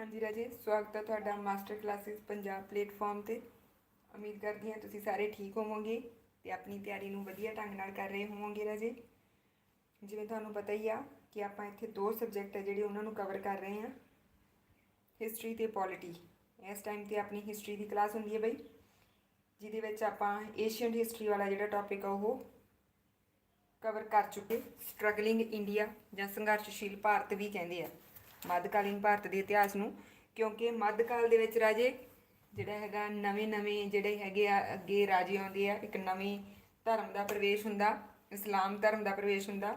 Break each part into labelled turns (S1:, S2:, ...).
S1: ਹਾਂਜੀ ਰਾਜੇ, ਸਵਾਗਤ ਹੈ ਤੁਹਾਡਾ ਮਾਸਟਰ ਕਲਾਸਿਸ ਪੰਜਾਬ ਪਲੇਟਫਾਰਮ ਤੇ। ਉਮੀਦ ਕਰਦੀ ਹਾਂ ਤੁਸੀਂ ਸਾਰੇ ਠੀਕ ਹੋਵੋਗੇ ਤੇ ਆਪਣੀ ਤਿਆਰੀ ਨੂੰ ਵਧੀਆ ਢੰਗ ਨਾਲ ਕਰ ਰਹੇ ਹੋਵੋਗੇ ਰਾਜੇ। ਜਿਵੇਂ ਤੁਹਾਨੂੰ ਪਤਾ ਹੀ ਆ ਕਿ ਆਪਾਂ ਇੱਥੇ ਦੋ ਸਬਜੈਕਟ ਹੈ ਜਿਹੜੇ ਉਹਨਾਂ ਨੂੰ ਕਵਰ ਕਰ ਰਹੇ ਹਾਂ। ਹਿਸਟਰੀ ਤੇ ਪੋਲਿਟੀ ਇਸ ਟਾਈਮ ਤੇ ਆਪਣੀ ਹਿਸਟਰੀ ਦੀ ਕਲਾਸ ਹੁੰਦੀ ਹੈ ਬਈ, ਜਿਹਦੇ ਵਿੱਚ ਆਪਾਂ ਏਸ਼ੀਅਨ ਹਿਸਟਰੀ ਵਾਲਾ ਜਿਹੜਾ ਟੌਪਿਕ ਆ ਉਹ ਕਵਰ ਕਰ ਚੁੱਕੇ। ਸਟਰਗਲਿੰਗ ਇੰਡੀਆ ਜਾਂ ਸੰਘਰਸ਼ਸ਼ੀਲ ਭਾਰਤ ਵੀ ਕਹਿੰਦੇ ਆ। ਮੱਧਕਾਲੀਨ ਭਾਰਤ ਦੇ ਇਤਿਹਾਸ ਨੂੰ, ਕਿਉਂਕਿ ਮੱਧਕਾਲ ਦੇ ਵਿੱਚ ਰਾਜੇ ਜਿਹੜਾ ਹੈਗਾ ਨਵੇਂ-ਨਵੇਂ ਜਿਹੜੇ ਹੈਗੇ ਆ, ਅੱਗੇ ਰਾਜੇ ਆਉਂਦੇ ਆ, ਇੱਕ ਨਵੇਂ ਧਰਮ ਦਾ ਪ੍ਰਵੇਸ਼ ਹੁੰਦਾ, ਇਸਲਾਮ ਧਰਮ ਦਾ ਪ੍ਰਵੇਸ਼ ਹੁੰਦਾ।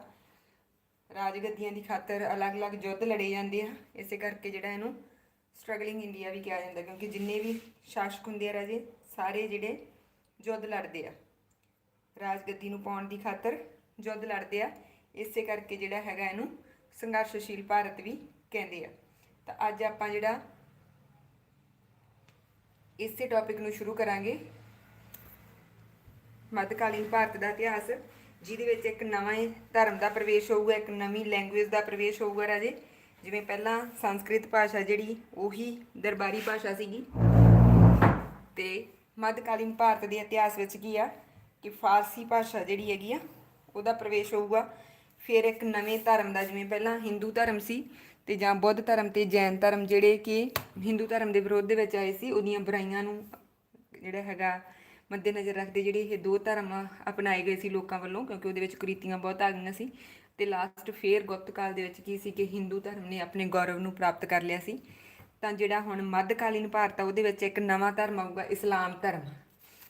S1: ਰਾਜਗੱਦੀਆਂ ਦੀ ਖਾਤਰ ਅਲੱਗ-ਅਲੱਗ ਯੁੱਧ ਲੜੇ ਜਾਂਦੇ ਆ, ਇਸੇ ਕਰਕੇ ਜਿਹੜਾ ਇਹਨੂੰ ਸਟਰਗਲਿੰਗ ਇੰਡੀਆ ਵੀ ਕਿਹਾ ਜਾਂਦਾ, ਕਿਉਂਕਿ ਜਿੰਨੇ ਵੀ ਸ਼ਾਸਕ ਹੁੰਦੇ ਆ ਰਾਜੇ, ਸਾਰੇ ਜਿਹੜੇ ਯੁੱਧ ਲੜਦੇ ਆ। ਰਾਜਗੱਦੀ ਨੂੰ ਪਾਉਣ ਦੀ ਖਾਤਰ ਯੁੱਧ ਲੜਦੇ ਆ, ਇਸੇ ਕਰਕੇ ਜਿਹੜਾ ਹੈਗਾ ਇਹਨੂੰ ਸੰਘਰਸ਼ਸ਼ੀਲ ਭਾਰਤ ਵੀ ਕਹਿੰਦੇ ਆ। ਤਾਂ ਅੱਜ ਆਪਾਂ ਜਿਹੜਾ ਇਸੇ ਟੌਪਿਕ ਨੂੰ ਸ਼ੁਰੂ ਕਰਾਂਗੇ। ਮੱਧਕਾਲੀਨ ਭਾਰਤ ਦਾ ਇਤਿਹਾਸ, ਜਿਹਦੇ ਵਿੱਚ ਇੱਕ ਨਵਾਂ ਧਰਮ ਦਾ ਪ੍ਰਵੇਸ਼ ਹੋਊਗਾ, ਇੱਕ ਨਵੀਂ ਲੈਂਗੁਏਜ ਦਾ ਪ੍ਰਵੇਸ਼ ਹੋਊਗਾ ਰਾਜੇ। ਜਿਵੇਂ ਪਹਿਲਾਂ ਸੰਸਕ੍ਰਿਤ ਭਾਸ਼ਾ ਜਿਹੜੀ, ਉਹੀ ਦਰਬਾਰੀ ਭਾਸ਼ਾ ਸੀਗੀ। ਤੇ ਮੱਧਕਾਲੀਨ ਭਾਰਤ ਦੇ ਇਤਿਹਾਸ ਵਿੱਚ ਕੀ ਆ ਕਿ ਫਾਰਸੀ ਭਾਸ਼ਾ ਜਿਹੜੀ ਹੈਗੀ ਆ, ਉਹਦਾ ਪ੍ਰਵੇਸ਼ ਹੋਊਗਾ। ਫਿਰ ਇੱਕ ਨਵੇਂ ਧਰਮ ਦਾ, ਜਿਵੇਂ ਪਹਿਲਾਂ ਹਿੰਦੂ ਧਰਮ ਸੀ ਤੇ ਜਾਂ ਬੁੱਧ ਧਰਮ ਤੇ ਜੈਨ ਧਰਮ ਜਿਹੜੇ ਕਿ ਹਿੰਦੂ ਧਰਮ ਦੇ ਵਿਰੋਧ ਦੇ ਵਿੱਚ ਆਏ ਸੀ, ਉਹਦੀਆਂ ਬੁਰਾਈਆਂ ਨੂੰ ਜਿਹੜਾ ਹੈਗਾ ਮੱਦੇਨਜ਼ਰ ਰੱਖਦੇ ਜਿਹੜੇ ਇਹ ਦੋ ਧਰਮ ਅਪਣਾਏ ਗਏ ਸੀ ਲੋਕਾਂ ਵੱਲੋਂ, ਕਿਉਂਕਿ ਉਹਦੇ ਵਿੱਚ ਕੁਰੀਤੀਆਂ ਬਹੁਤ ਆ ਗਈਆਂ ਸੀ। ਤੇ ਲਾਸਟ ਫੇਰ ਗੁਪਤ ਕਾਲ ਦੇ ਵਿੱਚ ਕੀ ਸੀ ਕਿ ਹਿੰਦੂ ਧਰਮ ਨੇ ਆਪਣੇ ਗੌਰਵ ਨੂੰ ਪ੍ਰਾਪਤ ਕਰ ਲਿਆ ਸੀ। ਤਾਂ ਜਿਹੜਾ ਹੁਣ ਮੱਧਕਾਲੀਨ ਭਾਰਤ ਆ, ਉਹਦੇ ਵਿੱਚ ਇੱਕ ਨਵਾਂ ਧਰਮ ਆਊਗਾ, ਇਸਲਾਮ ਧਰਮ।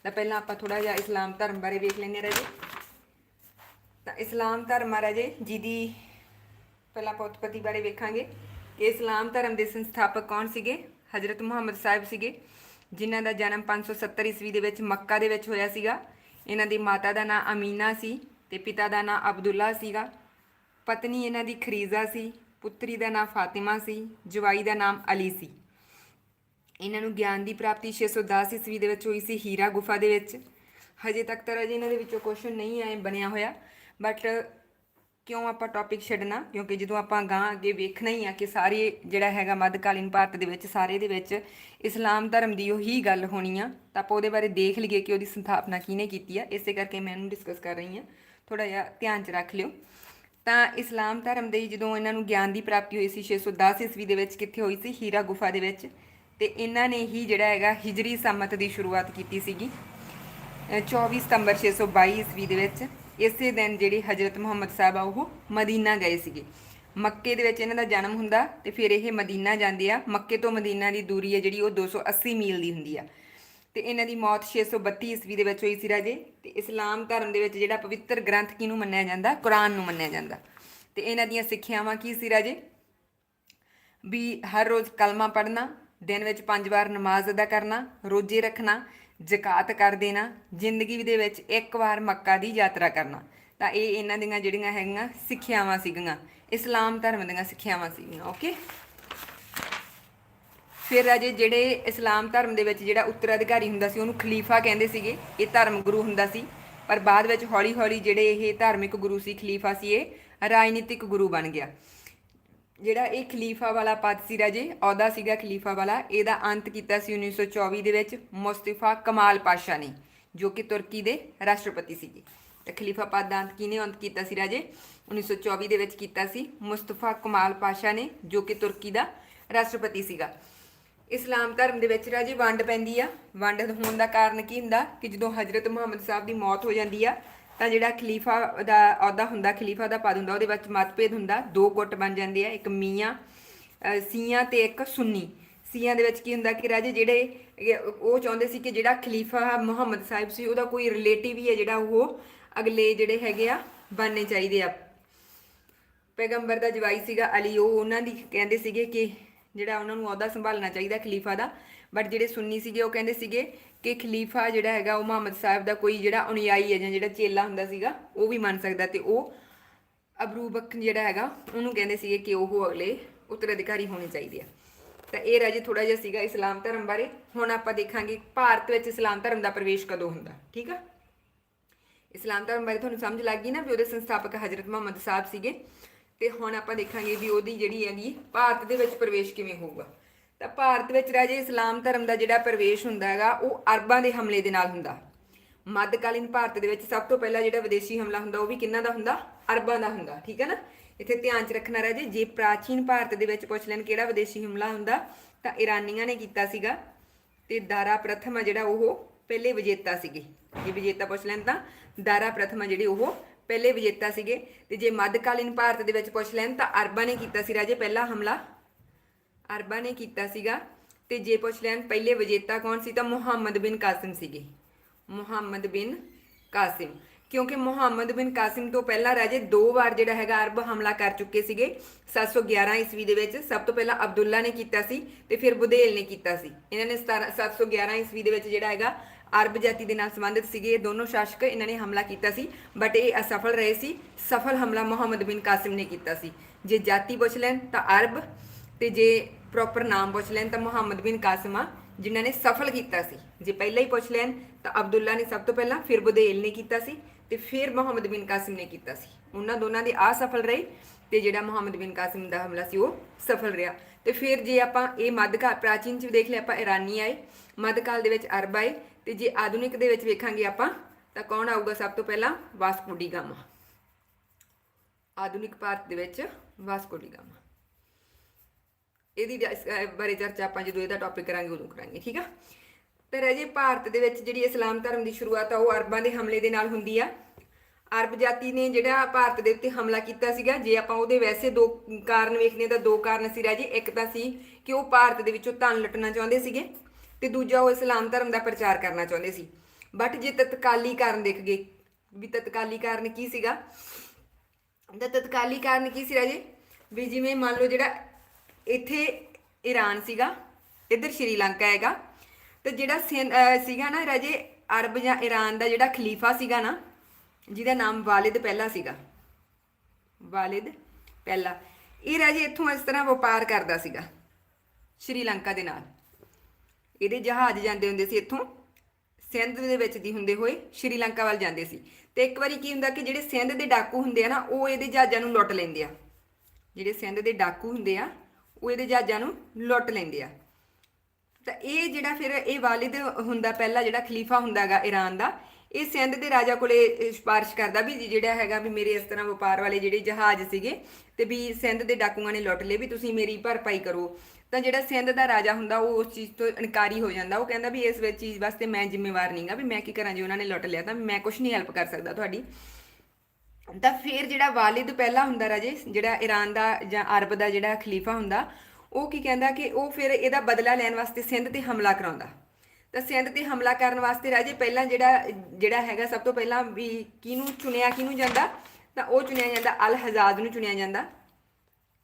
S1: ਤਾਂ ਪਹਿਲਾਂ ਆਪਾਂ ਥੋੜਾ ਜਿਹਾ ਇਸਲਾਮ ਧਰਮ ਬਾਰੇ ਵੇਖ ਲੈਂਦੇ ਹਾਂ ਰਾਜੇ। ਤਾਂ ਇਸਲਾਮ ਧਰਮ ਆ ਰਾਜੇ, ਜਿਹਦੀ ਪਹਿਲਾਂ ਆਪਾਂ ਉਤਪਤੀ ਬਾਰੇ ਵੇਖਾਂਗੇ ਕਿ ਇਸਲਾਮ ਧਰਮ ਦੇ ਸੰਸਥਾਪਕ ਕੌਣ ਸੀਗੇ? ਹਜ਼ਰਤ ਮੁਹੰਮਦ ਸਾਹਿਬ ਸੀਗੇ, ਜਿਨ੍ਹਾਂ ਦਾ ਜਨਮ 570 ਈਸਵੀ ਦੇ ਵਿੱਚ ਮੱਕਾ ਦੇ ਵਿੱਚ ਹੋਇਆ ਸੀਗਾ। ਇਹਨਾਂ ਦੀ ਮਾਤਾ ਦਾ ਨਾਂ ਅਮੀਨਾ ਸੀ ਤੇ ਪਿਤਾ ਦਾ ਨਾਂ ਅਬਦੁੱਲਾ ਸੀਗਾ। ਪਤਨੀ ਇਹਨਾਂ ਦੀ ਖਰੀਜ਼ਾ ਸੀ, ਪੁੱਤਰੀ ਦਾ ਨਾਂ ਫਾਤਿਮਾ ਸੀ, ਜਵਾਈ ਦਾ ਨਾਮ ਅਲੀ ਸੀ। ਇਹਨਾਂ ਨੂੰ ਗਿਆਨ ਦੀ ਪ੍ਰਾਪਤੀ 610 ਈਸਵੀ ਦੇ ਵਿੱਚ ਹੋਈ ਸੀ, ਹੀਰਾ ਗੁਫਾ ਦੇ ਵਿੱਚ। ਹਜੇ ਤੱਕ ਤਾਂ ਰਾਜੇ ਇਹਨਾਂ ਦੇ ਵਿੱਚੋਂ ਕੁਐਸਚਨ ਨਹੀਂ ਆਏ, ਬਣਿਆ ਹੋਇਆ ਬਟ ਕਿਉਂ ਆਪਾਂ ਟੌਪਿਕ ਛੱਡਣਾ? ਕਿਉਂਕਿ ਜਦੋਂ ਆਪਾਂ ਗਾਂ ਅੱਗੇ ਵੇਖਣਾ ਹੀ ਆ ਕਿ ਸਾਰੇ ਜਿਹੜਾ ਹੈਗਾ ਮੱਧਕਾਲੀਨ ਭਾਰਤ ਦੇ ਵਿੱਚ ਸਾਰੇ ਦੇ ਵਿੱਚ ਇਸਲਾਮ ਧਰਮ ਦੀ ਉਹੀ ਗੱਲ ਹੋਣੀ ਆ ਤਾਂ ਆਪਾਂ ਉਹਦੇ ਬਾਰੇ ਦੇਖ ਲਈਏ ਕਿ ਉਹਦੀ ਸਥਾਪਨਾ ਕਿਹਨੇ ਕੀਤੀ ਆ। ਇਸੇ ਕਰਕੇ ਮੈਂ ਇਹਨੂੰ ਡਿਸਕਸ ਕਰ ਰਹੀ ਹਾਂ। ਥੋੜਾ ਜਿਹਾ ਧਿਆਨ 'ਚ ਰੱਖ ਲਿਓ। ਤਾਂ ਇਸਲਾਮ ਧਰਮ ਦੇ ਜਦੋਂ ਇਹਨਾਂ ਨੂੰ ਗਿਆਨ ਦੀ ਪ੍ਰਾਪਤੀ ਹੋਈ ਸੀ 610 ਈਸਵੀ ਦੇ ਵਿੱਚ ਕਿੱਥੇ ਹੋਈ ਸੀ? ਹੀਰਾ ਗੁਫਾ ਦੇ ਵਿੱਚ। ਤੇ ਇਹਨਾਂ ਨੇ ਹੀ ਜਿਹੜਾ ਹੈਗਾ ਹਿਜਰੀ ਸੰਮਤ ਦੀ ਸ਼ੁਰੂਆਤ ਕੀਤੀ ਸੀਗੀ। ਅ, 24 ਸਤੰਬਰ 622 ਈਸਵੀ ਦੇ ਵਿੱਚ। ਇਸੇ ਦਿਨ ਜਿਹੜੇ ਹਜ਼ਰਤ ਮੁਹੰਮਦ ਸਾਹਿਬ ਆ, ਉਹ ਮਦੀਨਾ ਗਏ ਸੀਗੇ। ਮੱਕੇ ਦੇ ਵਿੱਚ ਇਹਨਾਂ ਦਾ ਜਨਮ ਹੁੰਦਾ ਤੇ ਫਿਰ ਇਹ ਮਦੀਨਾ ਜਾਂਦੇ ਆ। ਮੱਕੇ ਤੋਂ ਮਦੀਨਾ ਦੀ ਦੂਰੀ ਹੈ ਜਿਹੜੀ ਉਹ 280 ਮੀਲ ਦੀ ਹੁੰਦੀ ਆ। ਤੇ ਇਹਨਾਂ ਦੀ ਮੌਤ 632 ਈਸਵੀ ਦੇ ਵਿੱਚ ਹੋਈ ਸੀ ਰਾਜੇ। ਤੇ ਇਸਲਾਮ ਧਰਮ ਦੇ ਵਿੱਚ ਜਿਹੜਾ ਪਵਿੱਤਰ ਗ੍ਰੰਥ ਕਿਹਨੂੰ ਮੰਨਿਆ ਜਾਂਦਾ? ਕੁਰਾਨ ਨੂੰ ਮੰਨਿਆ ਜਾਂਦਾ। ਤੇ ਇਹਨਾਂ ਦੀਆਂ ਸਿੱਖਿਆਵਾਂ ਕੀ ਸੀ ਰਾਜੇ? ਵੀ ਹਰ ਰੋਜ਼ ਕਲਮਾ ਪੜ੍ਹਨਾ, ਦਿਨ ਵਿੱਚ ਪੰਜ ਵਾਰ ਨਮਾਜ਼ ਅਦਾ ਕਰਨਾ, ਰੋਜ਼ੇ ਰੱਖਣਾ ਜ਼ਕਾਤ ਕਰ ਦੇਣਾ, ਜ਼ਿੰਦਗੀ ਦੇ ਵਿੱਚ ਇੱਕ ਵਾਰ ਮੱਕਾ ਦੀ ਯਾਤਰਾ ਕਰਨਾ। ਤਾਂ ਇਹ ਇਹਨਾਂ ਦੀਆਂ ਜਿਹੜੀਆਂ ਹੈਗੀਆਂ ਸਿੱਖਿਆਵਾਂ ਸੀਗੀਆਂ, ਇਸਲਾਮ ਧਰਮ ਦੀਆਂ ਸਿੱਖਿਆਵਾਂ ਸੀਗੀਆਂ ਓਕੇ ਫਿਰ ਅਜੇ ਜਿਹੜੇ ਇਸਲਾਮ ਧਰਮ ਦੇ ਵਿੱਚ ਜਿਹੜਾ ਉੱਤਰਾਧਿਕਾਰੀ ਹੁੰਦਾ ਸੀ, ਉਹਨੂੰ ਖਲੀਫਾ ਕਹਿੰਦੇ ਸੀਗੇ, ਇਹ ਧਰਮ ਗੁਰੂ ਹੁੰਦਾ ਸੀ। ਪਰ ਬਾਅਦ ਵਿੱਚ ਹੌਲੀ-ਹੌਲੀ ਜਿਹੜੇ ਇਹ ਧਾਰਮਿਕ ਗੁਰੂ ਸੀ, ਖਲੀਫਾ ਸੀ, ਇਹ ਰਾਜਨੀਤਿਕ ਗੁਰੂ ਬਣ ਗਿਆ। ਜਿਹੜਾ ਇਹ ਖਲੀਫਾ ਵਾਲਾ ਪਦ ਸੀ ਰਾਜੇ ਅਹੁਦਾ ਸੀਗਾ ਖਲੀਫਾ ਵਾਲਾ, ਇਹਦਾ ਅੰਤ ਕੀਤਾ ਸੀ 1924 ਦੇ ਵਿੱਚ ਮੁਸਤਫਾ ਕਮਾਲ ਪਾਸ਼ਾ ਨੇ, ਜੋ ਕਿ ਤੁਰਕੀ ਦੇ ਰਾਸ਼ਟਰਪਤੀ ਸੀਗੇ। ਤਾਂ ਖਲੀਫਾ ਪਦ ਦਾ ਅੰਤ ਕਿਹਨੇ ਅੰਤ ਕੀਤਾ ਸੀ ਰਾਜੇ? 1924 ਦੇ ਵਿੱਚ ਕੀਤਾ ਸੀ ਮੁਸਤਫਾ ਕਮਾਲ ਪਾਸ਼ਾ ਨੇ, ਜੋ ਕਿ ਤੁਰਕੀ ਦਾ ਰਾਸ਼ਟਰਪਤੀ ਸੀਗਾ। ਇਸਲਾਮ ਧਰਮ ਦੇ ਵਿੱਚ ਰਾਜੇ ਵੰਡ ਪੈਂਦੀ ਆ। ਵੰਡ ਹੋਣ ਦਾ ਕਾਰਨ ਕੀ ਹੁੰਦਾ? ਕਿ ਜਦੋਂ ਹਜ਼ਰਤ ਮੁਹੰਮਦ ਸਾਹਿਬ ਦੀ ਮੌਤ ਹੋ ਜਾਂਦੀ ਆ ਤਾਂ ਜਿਹੜਾ ਖਲੀਫਾ ਦਾ ਅਹੁਦਾ ਹੁੰਦਾ, ਖਲੀਫਾ ਦਾ ਪਦ ਹੁੰਦਾ, ਉਹਦੇ ਵਿੱਚ ਮਤਭੇਦ ਹੁੰਦਾ। ਦੋ ਗੁੱਟ ਬਣ ਜਾਂਦੇ ਆ, ਇੱਕ ਮੀਆਂ ਸੀਆਂ ਤੇ ਇੱਕ ਸੁੰਨੀ। ਸੀਆਂ ਦੇ ਵਿੱਚ ਕੀ ਹੁੰਦਾ ਕਿ ਰਾਜੇ, ਜਿਹੜੇ ਉਹ ਚਾਹੁੰਦੇ ਸੀ ਕਿ ਜਿਹੜਾ ਖਲੀਫਾ ਮੁਹੰਮਦ ਸਾਹਿਬ ਸੀ, ਉਹਦਾ ਕੋਈ ਰਿਲੇਟਿਵ ਹੀ ਹੈ, ਜਿਹੜਾ ਉਹ ਅਗਲੇ ਜਿਹੜੇ ਹੈਗੇ ਆ, ਬਣਨੇ ਚਾਹੀਦੇ ਆ। ਪੈਗੰਬਰ ਦਾ ਜਵਾਈ ਸੀਗਾ ਅਲੀ, ਉਹ ਉਹਨਾਂ ਦੀ ਕਹਿੰਦੇ ਸੀਗੇ ਕਿ ਜਿਹੜਾ ਉਹਨਾਂ ਨੂੰ ਅਹੁਦਾ ਸੰਭਾਲਣਾ ਚਾਹੀਦਾ ਖਲੀਫਾ ਦਾ। ਬਟ ਜਿਹੜੇ ਸੁੰਨੀ ਸੀਗੇ, ਉਹ ਕਹਿੰਦੇ ਸੀਗੇ ਕਿ ਖਲੀਫਾ ਜਿਹੜਾ ਹੈਗਾ, ਉਹ ਮੁਹੰਮਦ ਸਾਹਿਬ ਦਾ ਕੋਈ ਜਿਹੜਾ ਅਨੁਯਾਈ ਹੈ ਜਾਂ ਜਿਹੜਾ ਚੇਲਾ ਹੁੰਦਾ ਸੀਗਾ, ਉਹ ਵੀ ਮੰਨ ਸਕਦਾ। ਤੇ ਉਹ ਅਬਰੂ ਬਕਰ ਜਿਹੜਾ ਹੈਗਾ, ਉਹਨੂੰ ਕਹਿੰਦੇ ਸੀਗੇ ਕਿ ਉਹ ਅਗਲੇ ਉੱਤਰਾਧਿਕਾਰੀ ਹੋਣੇ ਚਾਹੀਦੇ ਆ। ਤਾਂ ਇਹ ਰਾਜੇ ਥੋੜਾ ਜਿਹਾ ਸੀਗਾ ਇਸਲਾਮ ਧਰਮ ਬਾਰੇ। ਹੁਣ ਆਪਾਂ ਦੇਖਾਂਗੇ ਭਾਰਤ ਵਿੱਚ ਇਸਲਾਮ ਧਰਮ ਦਾ ਪ੍ਰਵੇਸ਼ ਕਦੋਂ ਹੁੰਦਾ, ਠੀਕ ਆ? ਇਸਲਾਮ ਧਰਮ ਬਾਰੇ ਤੁਹਾਨੂੰ ਸਮਝ ਲੱਗ ਗਈ ਨਾ ਵੀ ਉਹਦੇ ਸੰਸਥਾਪਕ ਹਜ਼ਰਤ ਮੁਹੰਮਦ ਸਾਹਿਬ ਸੀਗੇ। ਤੇ ਹੁਣ ਆਪਾਂ ਦੇਖਾਂਗੇ ਵੀ ਉਹਦੀ ਜਿਹੜੀ ਹੈਗੀ, ਭਾਰਤ ਦੇ ਵਿੱਚ ਪ੍ਰਵੇਸ਼ ਕਿਵੇਂ ਹੋਊਗਾ। ਤਾਂ ਭਾਰਤ ਵਿੱਚ ਰਾਜੇ ਇਸਲਾਮ ਧਰਮ ਦਾ ਜਿਹੜਾ ਪ੍ਰਵੇਸ਼ ਹੁੰਦਾ ਹੈਗਾ, ਉਹ ਅਰਬਾਂ ਦੇ ਹਮਲੇ ਦੇ ਨਾਲ ਹੁੰਦਾ। ਮੱਧਕਾਲੀਨ ਭਾਰਤ ਦੇ ਵਿੱਚ ਸਭ ਤੋਂ ਪਹਿਲਾਂ ਜਿਹੜਾ ਵਿਦੇਸ਼ੀ ਹਮਲਾ ਹੁੰਦਾ, ਉਹ ਵੀ ਕਿੰਨਾ ਦਾ ਹੁੰਦਾ? ਅਰਬਾਂ ਦਾ ਹੁੰਦਾ, ਠੀਕ ਹੈ ਨਾ? ਇੱਥੇ ਧਿਆਨ 'ਚ ਰੱਖਣਾ ਰਾਜੇ ਜੇ ਪ੍ਰਾਚੀਨ ਭਾਰਤ ਦੇ ਵਿੱਚ ਪੁੱਛ ਲੈਣ ਕਿਹੜਾ ਵਿਦੇਸ਼ੀ ਹਮਲਾ ਹੁੰਦਾ, ਤਾਂ ਇਰਾਨੀਆਂ ਨੇ ਕੀਤਾ ਸੀਗਾ, ਤੇ ਦਾਰਾ ਪ੍ਰਥਮ ਆ ਜਿਹੜਾ ਉਹ ਪਹਿਲੇ ਵਿਜੇਤਾ ਸੀਗੇ। ਜੇ ਵਿਜੇਤਾ ਪੁੱਛ ਲੈਣ ਤਾਂ ਦਾਰਾ ਪ੍ਰਥਮ ਆ ਜਿਹੜੇ ਉਹ ਪਹਿਲੇ ਵਿਜੇਤਾ ਸੀਗੇ, ਤੇ ਜੇ ਮੱਧਕਾਲੀਨ ਭਾਰਤ ਦੇ ਵਿੱਚ ਪੁੱਛ ਲੈਣ ਤਾਂ ਅਰਬਾਂ ਨੇ ਕੀਤਾ ਸੀ ਰਾਜੇ ਪਹਿਲਾ ਹਮਲਾ। ਅਰਬਾਂ ਨੇ ਕੀਤਾ ਸੀਗਾ ਤੇ ਜੇ ਪੁੱਛ ਲੈਣ, ਪਹਿਲੇ ਵਿਜੇਤਾ ਕੌਣ ਸੀ ਤਾਂ ਮੁਹੰਮਦ ਬਿਨ ਕਾਸਿਮ ਸੀਗੇ। ਮੁਹੰਮਦ ਬਿਨ ਕਾਸਿਮ। ਕਿਉਂਕਿ ਮੁਹੰਮਦ ਬਿਨ ਕਾਸਿਮ ਤੋਂ ਪਹਿਲਾਂ ਰਾਜੇ ਦੋ ਵਾਰ ਜਿਹੜਾ ਹੈਗਾ ਅਰਬ ਹਮਲਾ ਕਰ ਚੁੱਕੇ ਸੀਗੇ 711 ਈਸਵੀ ਦੇ ਵਿੱਚ। ਸਭ ਤੋਂ ਪਹਿਲਾਂ ਅਬਦੁੱਲਾ ਨੇ ਕੀਤਾ ਸੀ ਤੇ ਫਿਰ ਬੁਦੇਲ ਨੇ ਕੀਤਾ ਸੀ। ਇਹਨਾਂ ਨੇ 17 711 ਈਸਵੀ ਦੇ ਵਿੱਚ ਜਿਹੜਾ ਹੈਗਾ ਅਰਬ ਜਾਤੀ ਦੇ ਨਾਲ ਸੰਬੰਧਿਤ ਸੀਗੇ। ਇਹ ਦੋਨੋਂ ਸ਼ਾਸਕ ਇਹਨਾਂ ਨੇ ਹਮਲਾ ਕੀਤਾ ਸੀ ਬਟ ਇਹ ਅਸਫਲ ਰਹੇ ਸੀ। ਸਫਲ ਹਮਲਾ ਮੁਹੰਮਦ ਬਿਨ ਕਾਸਿਮ ਨੇ ਕੀਤਾ ਸੀ। ਜੇ ਜਾਤੀ ਪੁੱਛ ਲੈਣ ਤਾਂ ਅਰਬ ਤੇ ਜੇ ਪ੍ਰੋਪਰ ਨਾਮ ਪੁੱਛ ਲੈਣ ਤਾਂ ਮੁਹੰਮਦ ਬਿਨ ਕਾਸਿਮ ਆ ਜਿਨ੍ਹਾਂ ਨੇ ਸਫਲ ਕੀਤਾ ਸੀ। ਜੇ ਪਹਿਲਾਂ ਹੀ ਪੁੱਛ ਲੈਣ ਤਾਂ ਅਬਦੁੱਲਾ ਨੇ ਸਭ ਤੋਂ ਪਹਿਲਾਂ ਫਿਰ ਬੁਦੇਲ ਨੇ ਕੀਤਾ ਸੀ ਤੇ ਫਿਰ ਮੁਹੰਮਦ ਬਿਨ ਕਾਸਿਮ ਨੇ ਕੀਤਾ ਸੀ। ਉਹਨਾਂ ਦੋਨਾਂ ਦੇ ਸਫਲ ਰਹੇ ਤੇ ਜਿਹੜਾ ਮੁਹੰਮਦ ਬਿਨ ਕਾਸਿਮ ਦਾ ਹਮਲਾ ਸੀ ਉਹ ਸਫਲ ਰਿਹਾ। ਤੇ ਫਿਰ ਜੇ ਆਪਾਂ ਇਹ ਮੱਧਕਾਲ ਪ੍ਰਾਚੀਨ ਚ ਦੇਖ ਲਿਆ, ਆਪਾਂ ਇਰਾਨੀ ਆਏ ਮੱਧਕਾਲ ਦੇ ਵਿੱਚ ਅਰਬ ਆਏ ਤੇ ਜੇ ਆਧੁਨਿਕ ਦੇ ਵਿੱਚ ਵੇਖਾਂਗੇ ਆਪਾਂ ਤਾਂ ਕੌਣ ਆਊਗਾ ਸਭ ਤੋਂ ਪਹਿਲਾਂ? Vasco da Gama. ਆਧੁਨਿਕ ਭਾਰਤ ਦੇ ਵਿੱਚ ਵਾਸਕੋ ਡੀ ਗਾਮਾ। ਇਹਦੀ ਬਾਰੇ ਚਰਚਾ ਆਪਾਂ ਜਦੋਂ ਇਹਦਾ ਟੌਪਿਕ ਕਰਾਂਗੇ ਉਦੋਂ ਕਰਾਂਗੇ, ਠੀਕ ਆ? ਤੇ ਰਾਜੇ, ਭਾਰਤ ਦੇ ਵਿੱਚ ਜਿਹੜੀ ਇਸਲਾਮ ਧਰਮ ਦੀ ਸ਼ੁਰੂਆਤ ਆ, ਉਹ ਅਰਬਾਂ ਦੇ ਹਮਲੇ ਦੇ ਨਾਲ ਹੁੰਦੀ ਆ। ਅਰਬ ਜਾਤੀ ਨੇ ਜਿਹੜਾ ਭਾਰਤ ਦੇ ਉੱਤੇ ਹਮਲਾ ਕੀਤਾ ਸੀਗਾ, ਜੇ ਆਪਾਂ ਉਹਦੇ ਵੈਸੇ ਦੋ ਕਾਰਨ ਵੇਖਨੇ ਤਾਂ ਦੋ ਕਾਰਨ ਸੀ ਰਾਜੇ। ਇੱਕ ਤਾਂ ਸੀ ਕਿ ਉਹ ਭਾਰਤ ਦੇ ਵਿੱਚੋਂ ਧਨ ਲੁੱਟਣਾ ਚਾਹੁੰਦੇ ਸੀਗੇ ਤੇ ਦੂਜਾ ਉਹ ਇਸਲਾਮ ਧਰਮ ਦਾ ਪ੍ਰਚਾਰ ਕਰਨਾ ਚਾਹੁੰਦੇ ਸੀ। ਬਟ ਜੇ ਤਤਕਾਲੀ ਕਾਰਨ ਦੇਖ ਗਏ, ਵੀ ਤਤਕਾਲੀ ਕਾਰਨ ਕੀ ਸੀਗਾ? ਦਾ ਤਤਕਾਲੀ ਕਾਰਨ ਕੀ ਸੀ ਰਾਜੇ? ਵੀ ਜਿਵੇਂ ਮੰਨ ਲਓ ਜਿਹੜਾ ਇੱਥੇ ਈਰਾਨ ਸੀਗਾ, ਇੱਧਰ ਸ਼੍ਰੀਲੰਕਾ ਹੈਗਾ। ਤੇ ਜਿਹੜਾ ਸਿੰਧ- ਸੀਗਾ ਨਾ ਰਾਜੇ, ਅਰਬ ਜਾਂ ਈਰਾਨ ਦਾ ਜਿਹੜਾ ਖਲੀਫਾ ਸੀਗਾ ਨਾ, ਜਿਹਦਾ ਨਾਮ ਵਾਲਿਦ ਪਹਿਲਾ ਸੀਗਾ। ਵਾਲਿਦ ਪਹਿਲਾ। ਇਹ ਰਾਜੇ ਇੱਥੋਂ ਇਸ ਤਰ੍ਹਾਂ ਵਪਾਰ ਕਰਦਾ ਸੀਗਾ ਸ਼੍ਰੀਲੰਕਾ ਦੇ ਨਾਲ। ਇਹਦੇ ਜਹਾਜ਼ ਜਾਂਦੇ ਹੁੰਦੇ ਸੀ ਇੱਥੋਂ, ਸਿੰਧ ਦੇ ਵਿੱਚ ਦੀ ਹੁੰਦੇ ਹੋਏ ਸ਼੍ਰੀਲੰਕਾ ਵੱਲ ਜਾਂਦੇ ਸੀ। ਤੇ ਇੱਕ ਵਾਰੀ ਕੀ ਹੁੰਦਾ ਕਿ ਜਿਹੜੇ ਸਿੰਧ ਦੇ ਡਾਕੂ ਹੁੰਦੇ ਆ ਨਾ, ਉਹ ਇਹਦੇ ਜਹਾਜ਼ਾਂ ਨੂੰ ਲੁੱਟ ਲੈਂਦੇ ਆ। ਜਿਹੜੇ ਸਿੰਧ ਦੇ ਡਾਕੂ ਹੁੰਦੇ ਆ ਉਹ ਇਹਦੇ ਜਹਾਜ਼ਾਂ ਨੂੰ ਲੁੱਟ ਲੈਂਦੇ ਆ। ਤਾਂ ਇਹ ਜਿਹੜਾ ਫਿਰ ਇਹ ਵਾਲਿਦ ਹੁੰਦਾ ਪਹਿਲਾ ਜਿਹੜਾ ਖਲੀਫਾ ਹੁੰਦਾਗਾ ਈਰਾਨ ਦਾ, ਇਹ ਸਿੰਧ ਦੇ ਰਾਜਾ ਕੋਲੇ ਸਿਫਾਰਿਸ਼ ਕਰਦਾ ਵੀ ਜਿਹੜਾ ਹੈਗਾ ਵੀ ਮੇਰੇ ਇਸ ਤਰ੍ਹਾਂ ਵਪਾਰ ਵਾਲੇ ਜਿਹੜੇ ਜਹਾਜ਼ ਸੀਗੇ ਤੇ ਵੀ ਸਿੰਧ ਦੇ ਡਾਕੂਆਂ ਨੇ ਲੁੱਟ ਲਏ ਵੀ ਤੁਸੀਂ ਮੇਰੀ ਭਰਪਾਈ ਕਰੋ। ਤਾਂ ਜਿਹੜਾ ਸਿੰਧ ਦਾ ਰਾਜਾ ਹੁੰਦਾ ਉਹ ਉਸ ਚੀਜ਼ ਤੋਂ ਇਨਕਾਰੀ ਹੋ ਜਾਂਦਾ। ਉਹ ਕਹਿੰਦਾ ਵੀ ਇਸ ਵਿੱਚ ਚੀਜ਼ ਵਾਸਤੇ ਮੈਂ ਜ਼ਿੰਮੇਵਾਰ ਨਹੀਂਗਾ ਵੀ ਮੈਂ ਕੀ ਕਰਾਂ ਜੇ ਉਹਨਾਂ ਨੇ ਲੁੱਟ ਲਿਆ ਤਾਂ ਮੈਂ ਕੁਝ ਨਹੀਂ ਹੈਲਪ ਕਰ ਸਕਦਾ ਤੁਹਾਡੀ। ਤਾਂ ਫਿਰ ਜਿਹੜਾ ਵਾਲਿਦ ਪਹਿਲਾ ਹੁੰਦਾ ਰਾਜੇ, ਜਿਹੜਾ ਈਰਾਨ ਦਾ ਜਾਂ ਅਰਬ ਦਾ ਜਿਹੜਾ ਖਲੀਫਾ ਹੁੰਦਾ, ਉਹ ਕੀ ਕਹਿੰਦਾ ਕਿ ਉਹ ਫਿਰ ਇਹਦਾ ਬਦਲਾ ਲੈਣ ਵਾਸਤੇ ਸਿੰਧ ਤੇ ਹਮਲਾ ਕਰਾਉਂਦਾ। ਤਾਂ ਸਿੰਧ ਤੇ ਹਮਲਾ ਕਰਨ ਵਾਸਤੇ ਰਾਜੇ ਪਹਿਲਾਂ ਜਿਹੜਾ ਜਿਹੜਾ ਹੈਗਾ ਸਭ ਤੋਂ ਪਹਿਲਾਂ ਵੀ ਕਿਹਨੂੰ ਚੁਣਿਆ, ਕਿਹਨੂੰ ਜਾਂਦਾ? ਤਾਂ ਉਹ ਚੁਣਿਆ ਜਾਂਦਾ ਅਲ ਹਜ਼ਾਦ ਨੂੰ ਚੁਣਿਆ ਜਾਂਦਾ।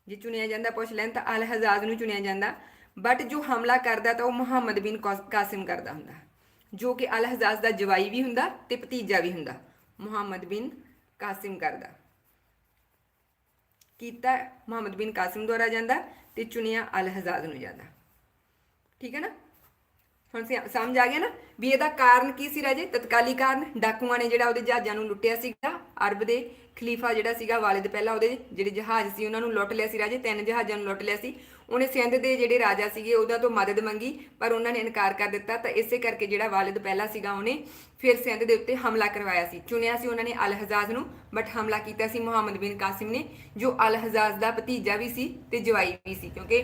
S1: ਜੇ ਚੁਣਿਆ ਜਾਂਦਾ, ਪੁੱਛ ਲੈਣ ਤਾਂ ਅਲ ਹਜ਼ਾਦ ਨੂੰ ਚੁਣਿਆ ਜਾਂਦਾ। ਬਟ ਜੋ ਹਮਲਾ ਕਰਦਾ ਤਾਂ ਉਹ ਮੁਹੰਮਦ ਬਿਨ ਕੌਸ- ਕਾਸਿਮ ਕਰਦਾ ਹੁੰਦਾ। ਜੋ ਕਿ ਅਲ ਹਜ਼ਾਜ਼ ਦਾ ਜਵਾਈ ਵੀ ਹੁੰਦਾ ਤੇ ਭਤੀਜਾ ਵੀ ਹੁੰਦਾ। ਮੁਹੰਮਦ ਬਿਨ ਕਾਸਿਮ ਕਰਦਾ। ਕੀਤਾ ਮੁਹੰਮਦ ਬਿਨ ਕਾਸਿਮ ਦੁਆਰਾ ਜਾਂਦਾ ਤੇ ਚੁਣਿਆ ਅਲ ਹਜ਼ਾਜ਼ ਨੂੰ ਜਾਂਦਾ। ਠੀਕ ਹੈ ਨਾ? ਹੁਣ ਸਮਝ ਆ ਗਿਆ ਨਾ? ਵੀ ਇਹਦਾ ਕਾਰਨ ਕੀ ਸੀ ਰਾਜੇ? ਤਤਕਾਲੀ ਕਾਰਨ? ਡਾਕੂਆਂ ਨੇ ਜਿਹੜਾ ਉਹਦੇ ਜਹਾਜ਼ਾਂ ਨੂੰ ਲੁੱਟਿਆ ਸੀਗਾ। ਅਰਬ ਦੇ ਖਲੀਫਾ ਜਿਹੜਾ ਸੀਗਾ, ਵਾਲਿਦ ਪਹਿਲਾਂ ਉਹਦੇ ਜਿਹੜੇ ਜਹਾਜ਼ ਸੀ, ਉਹਨਾਂ ਨੂੰ ਲੁੱਟ ਲਿਆ ਸੀ ਰਾਜੇ। ਤਿੰਨ ਜਹਾਜ਼ਾਂ ਨੂੰ ਲੁੱਟ ਲਿਆ ਸੀ। ਉਹਨੇ ਸਿੰਧ ਦੇ ਜਿਹੜੇ ਰਾਜਾ ਸੀਗੇ ਉਹਨਾਂ ਤੋਂ ਮਦਦ ਮੰਗੀ, ਪਰ ਉਹਨਾਂ ਨੇ ਇਨਕਾਰ ਕਰ ਦਿੱਤਾ। ਤਾਂ ਇਸੇ ਕਰਕੇ ਜਿਹੜਾ ਵਾਲਿਦ ਪਹਿਲਾ ਸੀਗਾ, ਉਹਨੇ ਫਿਰ ਸਿੰਧ ਦੇ ਉੱਤੇ ਹਮਲਾ ਕਰਵਾਇਆ ਸੀ। ਚੁਣਿਆ ਸੀ ਉਹਨਾਂ ਨੇ ਅਲ ਹਜ਼ਾਜ਼ ਨੂੰ ਬਟ ਹਮਲਾ ਕੀਤਾ ਸੀ ਮੁਹੰਮਦ ਬਿਨ ਕਾਸਿਮ ਨੇ, ਜੋ ਅਲ ਹਜ਼ਾਜ਼ ਦਾ ਭਤੀਜਾ ਵੀ ਸੀ ਤੇ ਜਵਾਈ ਵੀ ਸੀ। ਕਿਉਂਕਿ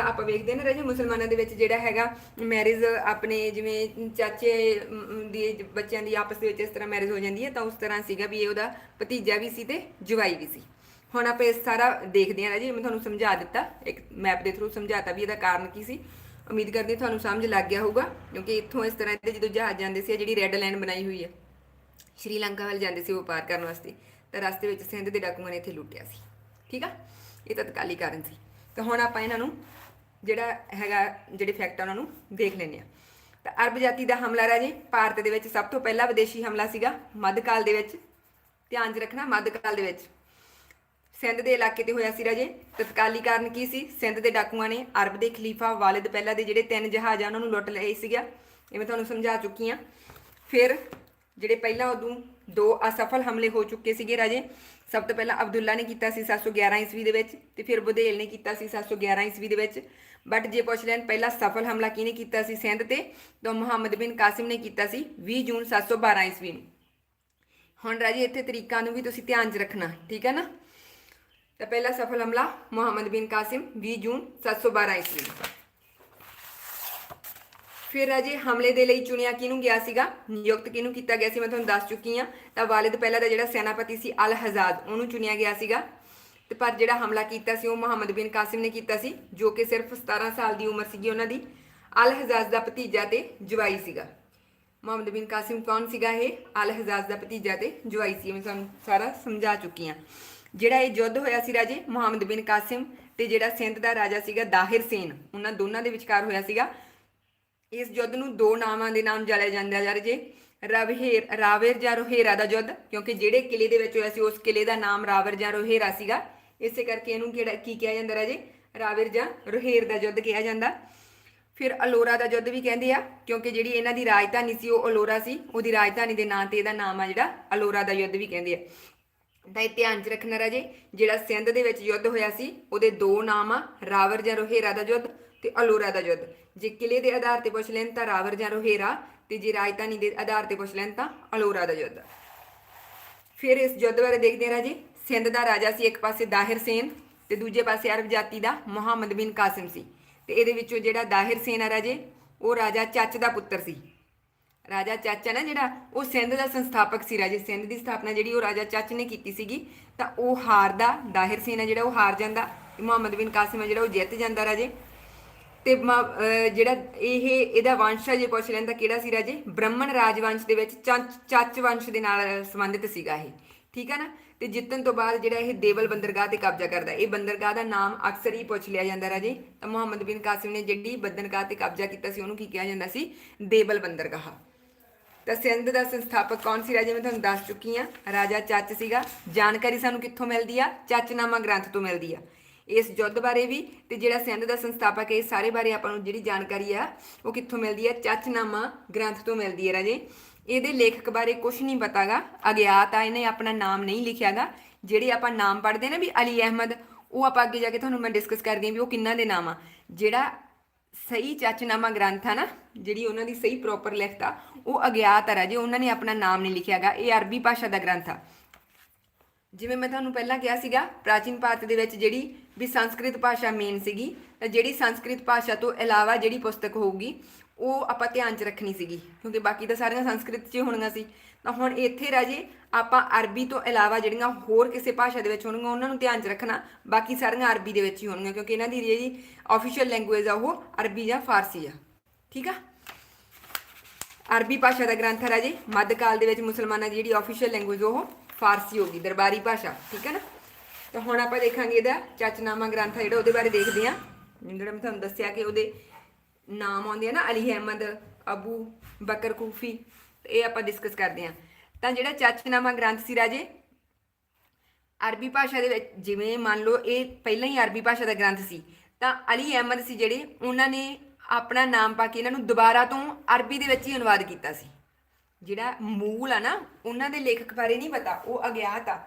S1: ਆਪਾਂ ਵੇਖਦੇ ਨਾ ਰਾਜੇ, ਮੁਸਲਮਾਨਾਂ ਦੇ ਵਿੱਚ ਜਿਹੜਾ ਹੈਗਾ ਮੈਰਿਜ ਆਪਣੇ ਜਿਵੇਂ ਚਾਚੇ ਦੀ ਬੱਚਿਆਂ ਦੀ ਆਪਸ ਦੇ ਵਿੱਚ ਇਸ ਤਰ੍ਹਾਂ ਮੈਰਿਜ ਹੋ ਜਾਂਦੀ ਹੈ, ਤਾਂ ਉਸ ਤਰ੍ਹਾਂ ਸੀਗਾ ਵੀ ਇਹ ਉਹਦਾ ਭਤੀਜਾ ਵੀ ਸੀ ਤੇ ਜਵਾਈ ਵੀ ਸੀ। ਹੁਣ ਆਪਾਂ ਇਹ ਸਾਰਾ ਦੇਖਦੇ ਹਾਂ ਰਾਜੇ ਮੈਂ ਤੁਹਾਨੂੰ ਸਮਝਾ ਦਿੱਤਾ, ਇੱਕ ਮੈਪ ਦੇ ਥਰੂ ਸਮਝਾਤਾ ਵੀ ਇਹਦਾ ਕਾਰਨ ਕੀ ਸੀ। ਉਮੀਦ ਕਰਦੀ ਤੁਹਾਨੂੰ ਸਮਝ ਲੱਗ ਗਿਆ ਹੋਊਗਾ, ਕਿਉਂਕਿ ਇੱਥੋਂ ਇਸ ਤਰ੍ਹਾਂ ਦੇ ਜਦੋਂ ਜਹਾਜ਼ ਜਾਂਦੇ ਸੀ ਜਿਹੜੀ ਰੈੱਡ ਲਾਈਨ ਬਣਾਈ ਹੋਈ ਹੈ, ਸ਼੍ਰੀਲੰਕਾ ਵੱਲ ਜਾਂਦੇ ਸੀ ਵਪਾਰ ਕਰਨ ਵਾਸਤੇ, ਤਾਂ ਰਸਤੇ ਵਿੱਚ ਸਿੰਧ ਦੇ ਡਾਕੂਆਂ ਨੇ ਇੱਥੇ ਲੁੱਟਿਆ ਸੀ। ਠੀਕ ਆ? ਇਹ ਤਤਕਾਲੀ ਕਾਰਨ ਸੀ। ਤਾਂ ਹੁਣ ਆਪਾਂ ਇਹਨਾਂ ਨੂੰ ਜਿਹੜਾ ਹੈਗਾ, ਜਿਹੜੇ ਫੈਕਟ ਆ ਉਹਨਾਂ ਨੂੰ ਦੇਖ ਲੈਂਦੇ ਆ ਤਾਂ ਅਰਬ ਜਾਤੀ ਦਾ ਹਮਲਾ ਰਾਜੇ, ਭਾਰਤ ਦੇ ਵਿੱਚ ਸਭ ਤੋਂ ਪਹਿਲਾ ਵਿਦੇਸ਼ੀ ਹਮਲਾ ਸੀਗਾ ਮੱਧਕਾਲ ਦੇ ਵਿੱਚ। ਧਿਆਨ 'ਚ ਰੱਖਣਾ ਮੱਧਕਾਲ ਦੇ ਵਿੱਚ। ਸਿੰਧ ਦੇ ਇਲਾਕੇ ਤੇ ਹੋਇਆ ਸੀ ਰਾਜੇ। ਤਤਕਾਲੀ ਕਾਰਨ ਕੀ ਸੀ? ਸਿੰਧ ਦੇ ਡਾਕੂਆਂ ਨੇ ਅਰਬ ਦੇ ਖਲੀਫਾ ਵਾਲਿਦ ਪਹਿਲਾ ਦੇ ਜਿਹੜੇ ਤਿੰਨ ਜਹਾਜ਼ ਆ, ਉਹਨਾਂ ਨੂੰ ਲੁੱਟ ਲਏ ਸੀਗਾ। ਇਹ ਮੈਂ ਤੁਹਾਨੂੰ ਸਮਝਾ ਚੁੱਕੀ ਆ ਫਿਰ ਜਿਹੜੇ ਪਹਿਲਾਂ ਉਦੋਂ ਦੋ ਅਸਫਲ ਹਮਲੇ ਹੋ ਚੁੱਕੇ ਸੀਗੇ ਰਾਜੇ, ਸਭ ਤੋਂ ਪਹਿਲਾਂ ਅਬਦੁੱਲਾ ਨੇ ਕੀਤਾ ਸੀ 711 ਈਸਵੀ ਦੇ ਵਿੱਚ ਤੇ ਫਿਰ ਬੁਧੇਲ ਨੇ ਕੀਤਾ ਸੀ 711 ਈਸਵੀ ਦੇ ਵਿੱਚ। ਬਟ ਜੇ ਪੁੱਛ ਲੈਣ, ਪਹਿਲਾ ਸਫਲ ਹਮਲਾ ਕਿਹਨੇ ਕੀਤਾ ਸੀ ਸਿੰਧ ਤੇ, ਤਾਂ ਮੁਹੰਮਦ ਬਿਨ ਕਾਸਿਮ ਨੇ ਕੀਤਾ ਸੀ 20 ਜੂਨ 712 ਈਸਵੀ ਨੂੰ। ਹੁਣ ਰਾਜੇ, ਇੱਥੇ ਤਰੀਕਾਂ ਨੂੰ ਵੀ ਤੁਸੀਂ ਧਿਆਨ 'ਚ ਰੱਖਣਾ, ਠੀਕ ਹੈ ਨਾ? ਤਾਂ ਪਹਿਲਾ ਸਫਲ ਹਮਲਾ ਮੁਹੰਮਦ ਬਿਨ ਕਾਸਿਮ 20 ਜੂਨ 712 ਈਸਵੀ ਨੂੰ ਫਿਰ ਰਾਜੇ ਹਮਲੇ ਦੇ ਲਈ ਚੁਣਿਆ ਕਿਹਨੂੰ ਗਿਆ ਸੀਗਾ? ਨਿਯੁਕਤ ਕਿਹਨੂੰ ਕੀਤਾ ਗਿਆ ਸੀ? ਮੈਂ ਤੁਹਾਨੂੰ ਦੱਸ ਚੁੱਕੀ ਆ ਤਾਂ ਵਾਲਿਦ ਪਹਿਲਾ ਦਾ ਜਿਹੜਾ ਸੈਨਾਪਤੀ ਸੀ ਅਲ ਹਜ਼ਾਦ ਉਹਨੂੰ ਚੁਣਿਆ ਗਿਆ ਸੀਗਾ। ਤੇ ਪਰ ਜਿਹੜਾ ਹਮਲਾ ਕੀਤਾ ਸੀ, ਉਹ ਮੁਹੰਮਦ ਬਿਨ ਕਾਸਿਮ ਨੇ ਕੀਤਾ ਸੀ, ਜੋ ਕਿ ਸਿਰਫ 17 ਸਾਲ ਦੀ ਉਮਰ ਸੀਗੀ ਉਹਨਾਂ ਦੀ। ਅਲ ਹਜ਼ਾਜ਼ ਦਾ ਭਤੀਜਾ ਤੇ ਜਵਾਈ ਸੀਗਾ। ਮੁਹੰਮਦ ਬਿਨ ਕਾਸਿਮ ਕੌਣ ਸੀਗਾ ਇਹ? ਅਲ ਹਜ਼ਾਜ਼ ਦਾ ਭਤੀਜਾ ਤੇ ਜਵਾਈ ਸੀ ਮੈਂ ਤੁਹਾਨੂੰ ਸਾਰਾ ਸਮਝਾ ਚੁੱਕੀ ਆ ਜਿਹੜਾ ਇਹ ਯੁੱਧ ਹੋਇਆ ਸੀ ਰਾਜੇ, ਮੁਹੰਮਦ ਬਿਨ ਕਾਸਿਮ ਤੇ ਜਿਹੜਾ ਸਿੰਧ ਦਾ ਰਾਜਾ ਸੀਗਾ ਦਾਹਿਰ ਸੇਨ, ਉਹਨਾਂ ਦੋਨਾਂ ਦੇ ਵਿਚਕਾਰ ਹੋਇਆ ਸੀਗਾ। ਇਸ ਯੁੱਧ ਨੂੰ ਦੋ ਨਾਵਾਂ ਦੇ ਨਾਮ ਜਾਣਿਆ ਜਾਂਦਾ ਯਾਰ ਜੇ ਰਵਹੇਰ, ਰਾਵੇਰ ਜਾਂ ਰੋਹੇਰਾ ਦਾ ਯੁੱਧ, ਕਿਉਂਕਿ ਜਿਹੜੇ ਕਿਲੇ ਦੇ ਵਿੱਚ ਹੋਇਆ ਸੀ, ਉਸ ਕਿਲੇ ਦਾ ਨਾਮ ਰਾਵਰ ਜਾਂ ਰੋਹੇਰਾ ਸੀਗਾ। ਇਸੇ ਕਰਕੇ ਇਹਨੂੰ ਕਿਹੜਾ, ਕੀ ਕਿਹਾ ਜਾਂਦਾ ਰਾਜੇ? ਰਾਵੇਰ ਜਾਂ ਰੋਹੇਰ ਦਾ ਯੁੱਧ ਕਿਹਾ ਜਾਂਦਾ। ਫਿਰ ਅਲੋਰਾ ਦਾ ਯੁੱਧ ਵੀ ਕਹਿੰਦੇ ਆ, ਕਿਉਂਕਿ ਜਿਹੜੀ ਇਹਨਾਂ ਦੀ ਰਾਜਧਾਨੀ ਸੀ, ਉਹ ਅਲੋਰਾ ਸੀ। ਉਹਦੀ ਰਾਜਧਾਨੀ ਦੇ ਨਾਂ ਤੇ ਇਹਦਾ ਨਾਮ ਆ ਜਿਹੜਾ ਅਲੋਰਾ ਦਾ ਯੁੱਧ ਵੀ ਕਹਿੰਦੇ ਆ। ਤਾਂ ਇਹ ਧਿਆਨ 'ਚ ਰੱਖਣਾ ਰਾਜੇ, ਜਿਹੜਾ ਸਿੰਧ ਦੇ ਵਿੱਚ ਯੁੱਧ ਹੋਇਆ ਸੀ, ਉਹਦੇ ਦੋ ਨਾਮ ਆ, ਰਾਵਰ ਜਾਂ ਰੋਹੇਰਾ ਦਾ ਯੁੱਧ ਤੇ ਅਲੋਰਾ ਦਾ ਯੁੱਧ ਜੇ ਕਿਲੇ ਦੇ ਆਧਾਰ ਤੇ ਪੁੱਛ ਲੈਣ ਤਾਂ ਰਾਵਰ ਜਾਂ ਰੋਹੇਰਾ ਤੇ ਜੇ ਰਾਜਧਾਨੀ ਦੇ ਆਧਾਰ ਤੇ ਪੁੱਛ ਲੈਣ ਤਾਂ ਅਲੋਰਾ ਦਾ ਯੁੱਧ ਫਿਰ ਇਸ ਯੁੱਧ ਬਾਰੇ ਦੇਖਦੇ ਹਾਂ ਰਾਜੇ, ਸਿੰਧ ਦਾ ਰਾਜਾ ਸੀ ਇੱਕ ਪਾਸੇ ਦਾਹਿਰ ਸੇਨ ਤੇ ਦੂਜੇ ਪਾਸੇ ਅਰਬ ਜਾਤੀ ਦਾ ਮੁਹੰਮਦ ਬਿਨ ਕਾਸਿਮ ਸੀ। ਤੇ ਇਹਦੇ ਵਿੱਚੋਂ ਜਿਹੜਾ ਦਾਹਿਰ ਸੇਨ ਆ ਰਾਜੇ, ਉਹ ਰਾਜਾ ਚੱਚ ਦਾ ਪੁੱਤਰ ਸੀ। ਰਾਜਾ ਚੱਚ ਹੈ ਨਾ ਜਿਹੜਾ, ਉਹ ਸਿੰਧ ਦਾ ਸੰਸਥਾਪਕ ਸੀ, ਰਾਜੇ ਸਿੰਧ ਦੀ ਸਥਾਪਨਾ ਜਿਹੜੀ ਉਹ ਰਾਜਾ ਚਾਚ ਨੇ ਕੀਤੀ ਸੀਗੀ, ਤਾਂ ਉਹ ਹਾਰਦਾ, ਦਾਹਿਰ ਸੇਨ ਜਿਹੜਾ ਉਹ ਹਾਰ ਜਾਂਦਾ, ਮੁਹੰਮਦ ਬਿਨ ਕਾਸਿਮ ਹੈ ਜਿਹੜਾ ਉਹ ਜਿੱਤ ਜਾਂਦਾ ਰਾਜੇ। ਤੇ ਜਿਹੜਾ ਇਹ, ਇਹਦਾ ਵੰਸ਼ ਆ ਜੇ ਪੁੱਛ ਲੈਂਦਾ ਕਿਹੜਾ ਸੀ ਰਾਜੇ? ਬ੍ਰਾਹਮਣ ਰਾਜਵੰਸ਼ ਦੇ ਵਿੱਚ ਚਾਚ ਵੰਸ਼ ਦੇ ਨਾਲ ਸੰਬੰਧਿਤ ਸੀਗਾ ਇਹ, ਠੀਕ ਹੈ ਨਾ? ਤੇ ਜਿੱਤਣ ਤੋਂ ਬਾਅਦ ਜਿਹੜਾ ਇਹ ਦੇਵਲ ਬੰਦਰਗਾਹ ਤੇ ਕਬਜ਼ਾ ਕਰਦਾ, ਇਹ ਬੰਦਰਗਾਹ ਦਾ ਨਾਮ ਅਕਸਰ ਹੀ ਪੁੱਛ ਲਿਆ ਜਾਂਦਾ ਰਾਜੇ। ਤਾਂ ਮੁਹੰਮਦ ਬਿਨ ਕਾਸਿਮ ਨੇ ਜਿਹੜੀ ਬੰਦਰਗਾਹ ਤੇ ਕਬਜ਼ਾ ਕੀਤਾ ਸੀ, ਉਹਨੂੰ ਕੀ ਕਿਹਾ ਜਾਂਦਾ ਸੀ? ਦੇਵਲ ਬੰਦਰਗਾਹ। ਤਾਂ ਸਿੰਧ ਦਾ ਸੰਸਥਾਪਕ ਕੌਣ ਸੀ ਰਾਜੇ? ਮੈਂ ਤੁਹਾਨੂੰ ਦੱਸ ਚੁੱਕੀ ਆ ਰਾਜਾ ਚੱਚ ਸੀਗਾ। ਜਾਣਕਾਰੀ ਸਾਨੂੰ ਕਿੱਥੋਂ ਮਿਲਦੀ ਆ? ਚੱਚਨਾਮਾ ਗ੍ਰੰਥ ਤੋਂ ਮਿਲਦੀ ਆ। ਇਸ ਯੁੱਧ ਬਾਰੇ ਵੀ ਤੇ ਜਿਹੜਾ ਸਿੰਧ ਦਾ ਸੰਸਥਾਪਕ ਹੈ, ਇਹ ਸਾਰੇ ਬਾਰੇ ਆਪਾਂ ਨੂੰ ਜਿਹੜੀ ਜਾਣਕਾਰੀ ਆ, ਉਹ ਕਿੱਥੋਂ ਮਿਲਦੀ ਆ? ਚੱਚਨਾਮਾ ਗ੍ਰੰਥ ਤੋਂ ਮਿਲਦੀ ਹੈ ਰਾਜੇ। ਇਹਦੇ ਲੇਖਕ ਬਾਰੇ ਕੁਝ ਨਹੀਂ ਪਤਾਗਾ। ਅਗਿਆਤ ਆ ਇਹਨੇ ਆਪਣਾ ਨਾਮ ਨਹੀਂ ਲਿਖਿਆਗਾ। ਜਿਹੜੇ ਆਪਾਂ ਨਾਮ ਪੜ੍ਹਦੇ ਨਾ ਵੀ ਅਲੀ ਅਹਿਮਦ, ਉਹ ਆਪਾਂ ਅੱਗੇ ਜਾ ਕੇ ਤੁਹਾਨੂੰ ਮੈਂ ਡਿਸਕਸ ਕਰਦੀ ਹਾਂ ਵੀ ਉਹ ਕਿੰਨਾ ਦੇ ਨਾਮ ਆ। ਜਿਹੜਾ ਸਹੀ ਚਾਚਨਾਮਾ ਗ੍ਰੰਥ ਆ ਨਾ, ਜਿਹੜੀ ਉਹਨਾਂ ਦੀ ਸਹੀ ਪ੍ਰੋਪਰ ਲਿਖਤ ਆ, ਉਹ ਅਗਿਆਤ ਆ ਰਾਜੇ, ਉਹਨਾਂ ਨੇ ਆਪਣਾ ਨਾਮ ਨਹੀਂ ਲਿਖਿਆਗਾ ਇਹ ਅਰਬੀ ਭਾਸ਼ਾ ਦਾ ਗ੍ਰੰਥ ਆ। ਜਿਵੇਂ ਮੈਂ ਤੁਹਾਨੂੰ ਪਹਿਲਾਂ ਕਿਹਾ ਸੀਗਾ, ਪ੍ਰਾਚੀਨ ਭਾਰਤ ਦੇ ਵਿੱਚ ਜਿਹੜੀ ਵੀ ਸੰਸਕ੍ਰਿਤ ਭਾਸ਼ਾ ਮੇਨ ਸੀਗੀ, ਤਾਂ ਜਿਹੜੀ ਸੰਸਕ੍ਰਿਤ ਭਾਸ਼ਾ ਤੋਂ ਇਲਾਵਾ ਜਿਹੜੀ ਪੁਸਤਕ ਹੋਊਗੀ, ਉਹ ਆਪਾਂ ਧਿਆਨ 'ਚ ਰੱਖਣੀ ਸੀਗੀ, ਕਿਉਂਕਿ ਬਾਕੀ ਤਾਂ ਸਾਰੀਆਂ ਸੰਸਕ੍ਰਿਤ 'ਚ ਹੀ ਹੋਣੀਆਂ ਸੀ। ਤਾਂ ਹੁਣ ਇੱਥੇ ਰਾਜੇ ਆਪਾਂ ਅਰਬੀ ਤੋਂ ਇਲਾਵਾ ਜਿਹੜੀਆਂ ਹੋਰ ਕਿਸੇ ਭਾਸ਼ਾ ਦੇ ਵਿੱਚ ਹੋਣਗੀਆਂ, ਉਹਨਾਂ ਨੂੰ ਧਿਆਨ 'ਚ ਰੱਖਣਾ। ਬਾਕੀ ਸਾਰੀਆਂ ਅਰਬੀ ਦੇ ਵਿੱਚ ਹੀ ਹੋਣਗੀਆਂ, ਕਿਉਂਕਿ ਇਹਨਾਂ ਦੀ ਜਿਹੜੀ ਆਫੀਸ਼ੀਅਲ ਲੈਂਗੁਏਜ ਆ, ਉਹ ਅਰਬੀ ਜਾਂ ਫਾਰਸੀ ਆ। ਠੀਕ ਆ? ਅਰਬੀ ਭਾਸ਼ਾ ਦਾ ਗ੍ਰੰਥ ਹੈ ਰਾਜੇ ਮੱਧਕਾਲ ਦੇ ਵਿੱਚ ਮੁਸਲਮਾਨਾਂ ਦੀ ਜਿਹੜੀ ਆਫੀਸ਼ੀਅਲ ਲੈਂਗੁਏਜ ਉਹ ਫਾਰਸੀ ਹੋ ਗਈ, ਦਰਬਾਰੀ ਭਾਸ਼ਾ। ਠੀਕ ਹੈ ਨਾ? ਤਾਂ ਹੁਣ ਆਪਾਂ ਦੇਖਾਂਗੇ ਇਹਦਾ ਚਚਨਾਮਾ ਗ੍ਰੰਥ ਹੈ ਜਿਹੜਾ, ਉਹਦੇ ਬਾਰੇ ਦੇਖਦੇ ਹਾਂ। ਜਿਹੜਾ ਮੈਂ ਤੁਹਾਨੂੰ ਦੱਸਿਆ ਕਿ ਉਹਦੇ ਨਾਮ ਆਉਂਦੇ ਆ ਨਾ, ਅਲੀ ਅਹਿਮਦ, ਅਬੂ ਬਕਰ ਕੂਫੀ ਇਹ ਆਪਾਂ ਡਿਸਕਸ ਕਰਦੇ ਹਾਂ। ਤਾਂ ਜਿਹੜਾ ਚਚਨਾਮਾ ਗ੍ਰੰਥ ਸੀ ਰਾਜੇ, ਅਰਬੀ ਭਾਸ਼ਾ ਦੇ ਵਿੱਚ ਜਿਵੇਂ ਮੰਨ ਲਓ ਇਹ ਪਹਿਲਾਂ ਹੀ ਅਰਬੀ ਭਾਸ਼ਾ ਦਾ ਗ੍ਰੰਥ ਸੀ, ਤਾਂ ਅਲੀ ਅਹਿਮਦ ਸੀ ਜਿਹੜੇ ਉਹਨਾਂ ਨੇ ਆਪਣਾ ਨਾਮ ਪਾ ਕੇ ਇਹਨਾਂ ਨੂੰ ਦੁਬਾਰਾ ਤੋਂ ਅਰਬੀ ਦੇ ਵਿੱਚ ਹੀ ਅਨੁਵਾਦ ਕੀਤਾ ਸੀ। ਜਿਹੜਾ ਮੂਲ ਆ ਨਾ, ਉਹਨਾਂ ਦੇ ਲੇਖਕ ਬਾਰੇ ਨਹੀਂ ਪਤਾ, ਉਹ ਅਗਿਆਤ ਆ।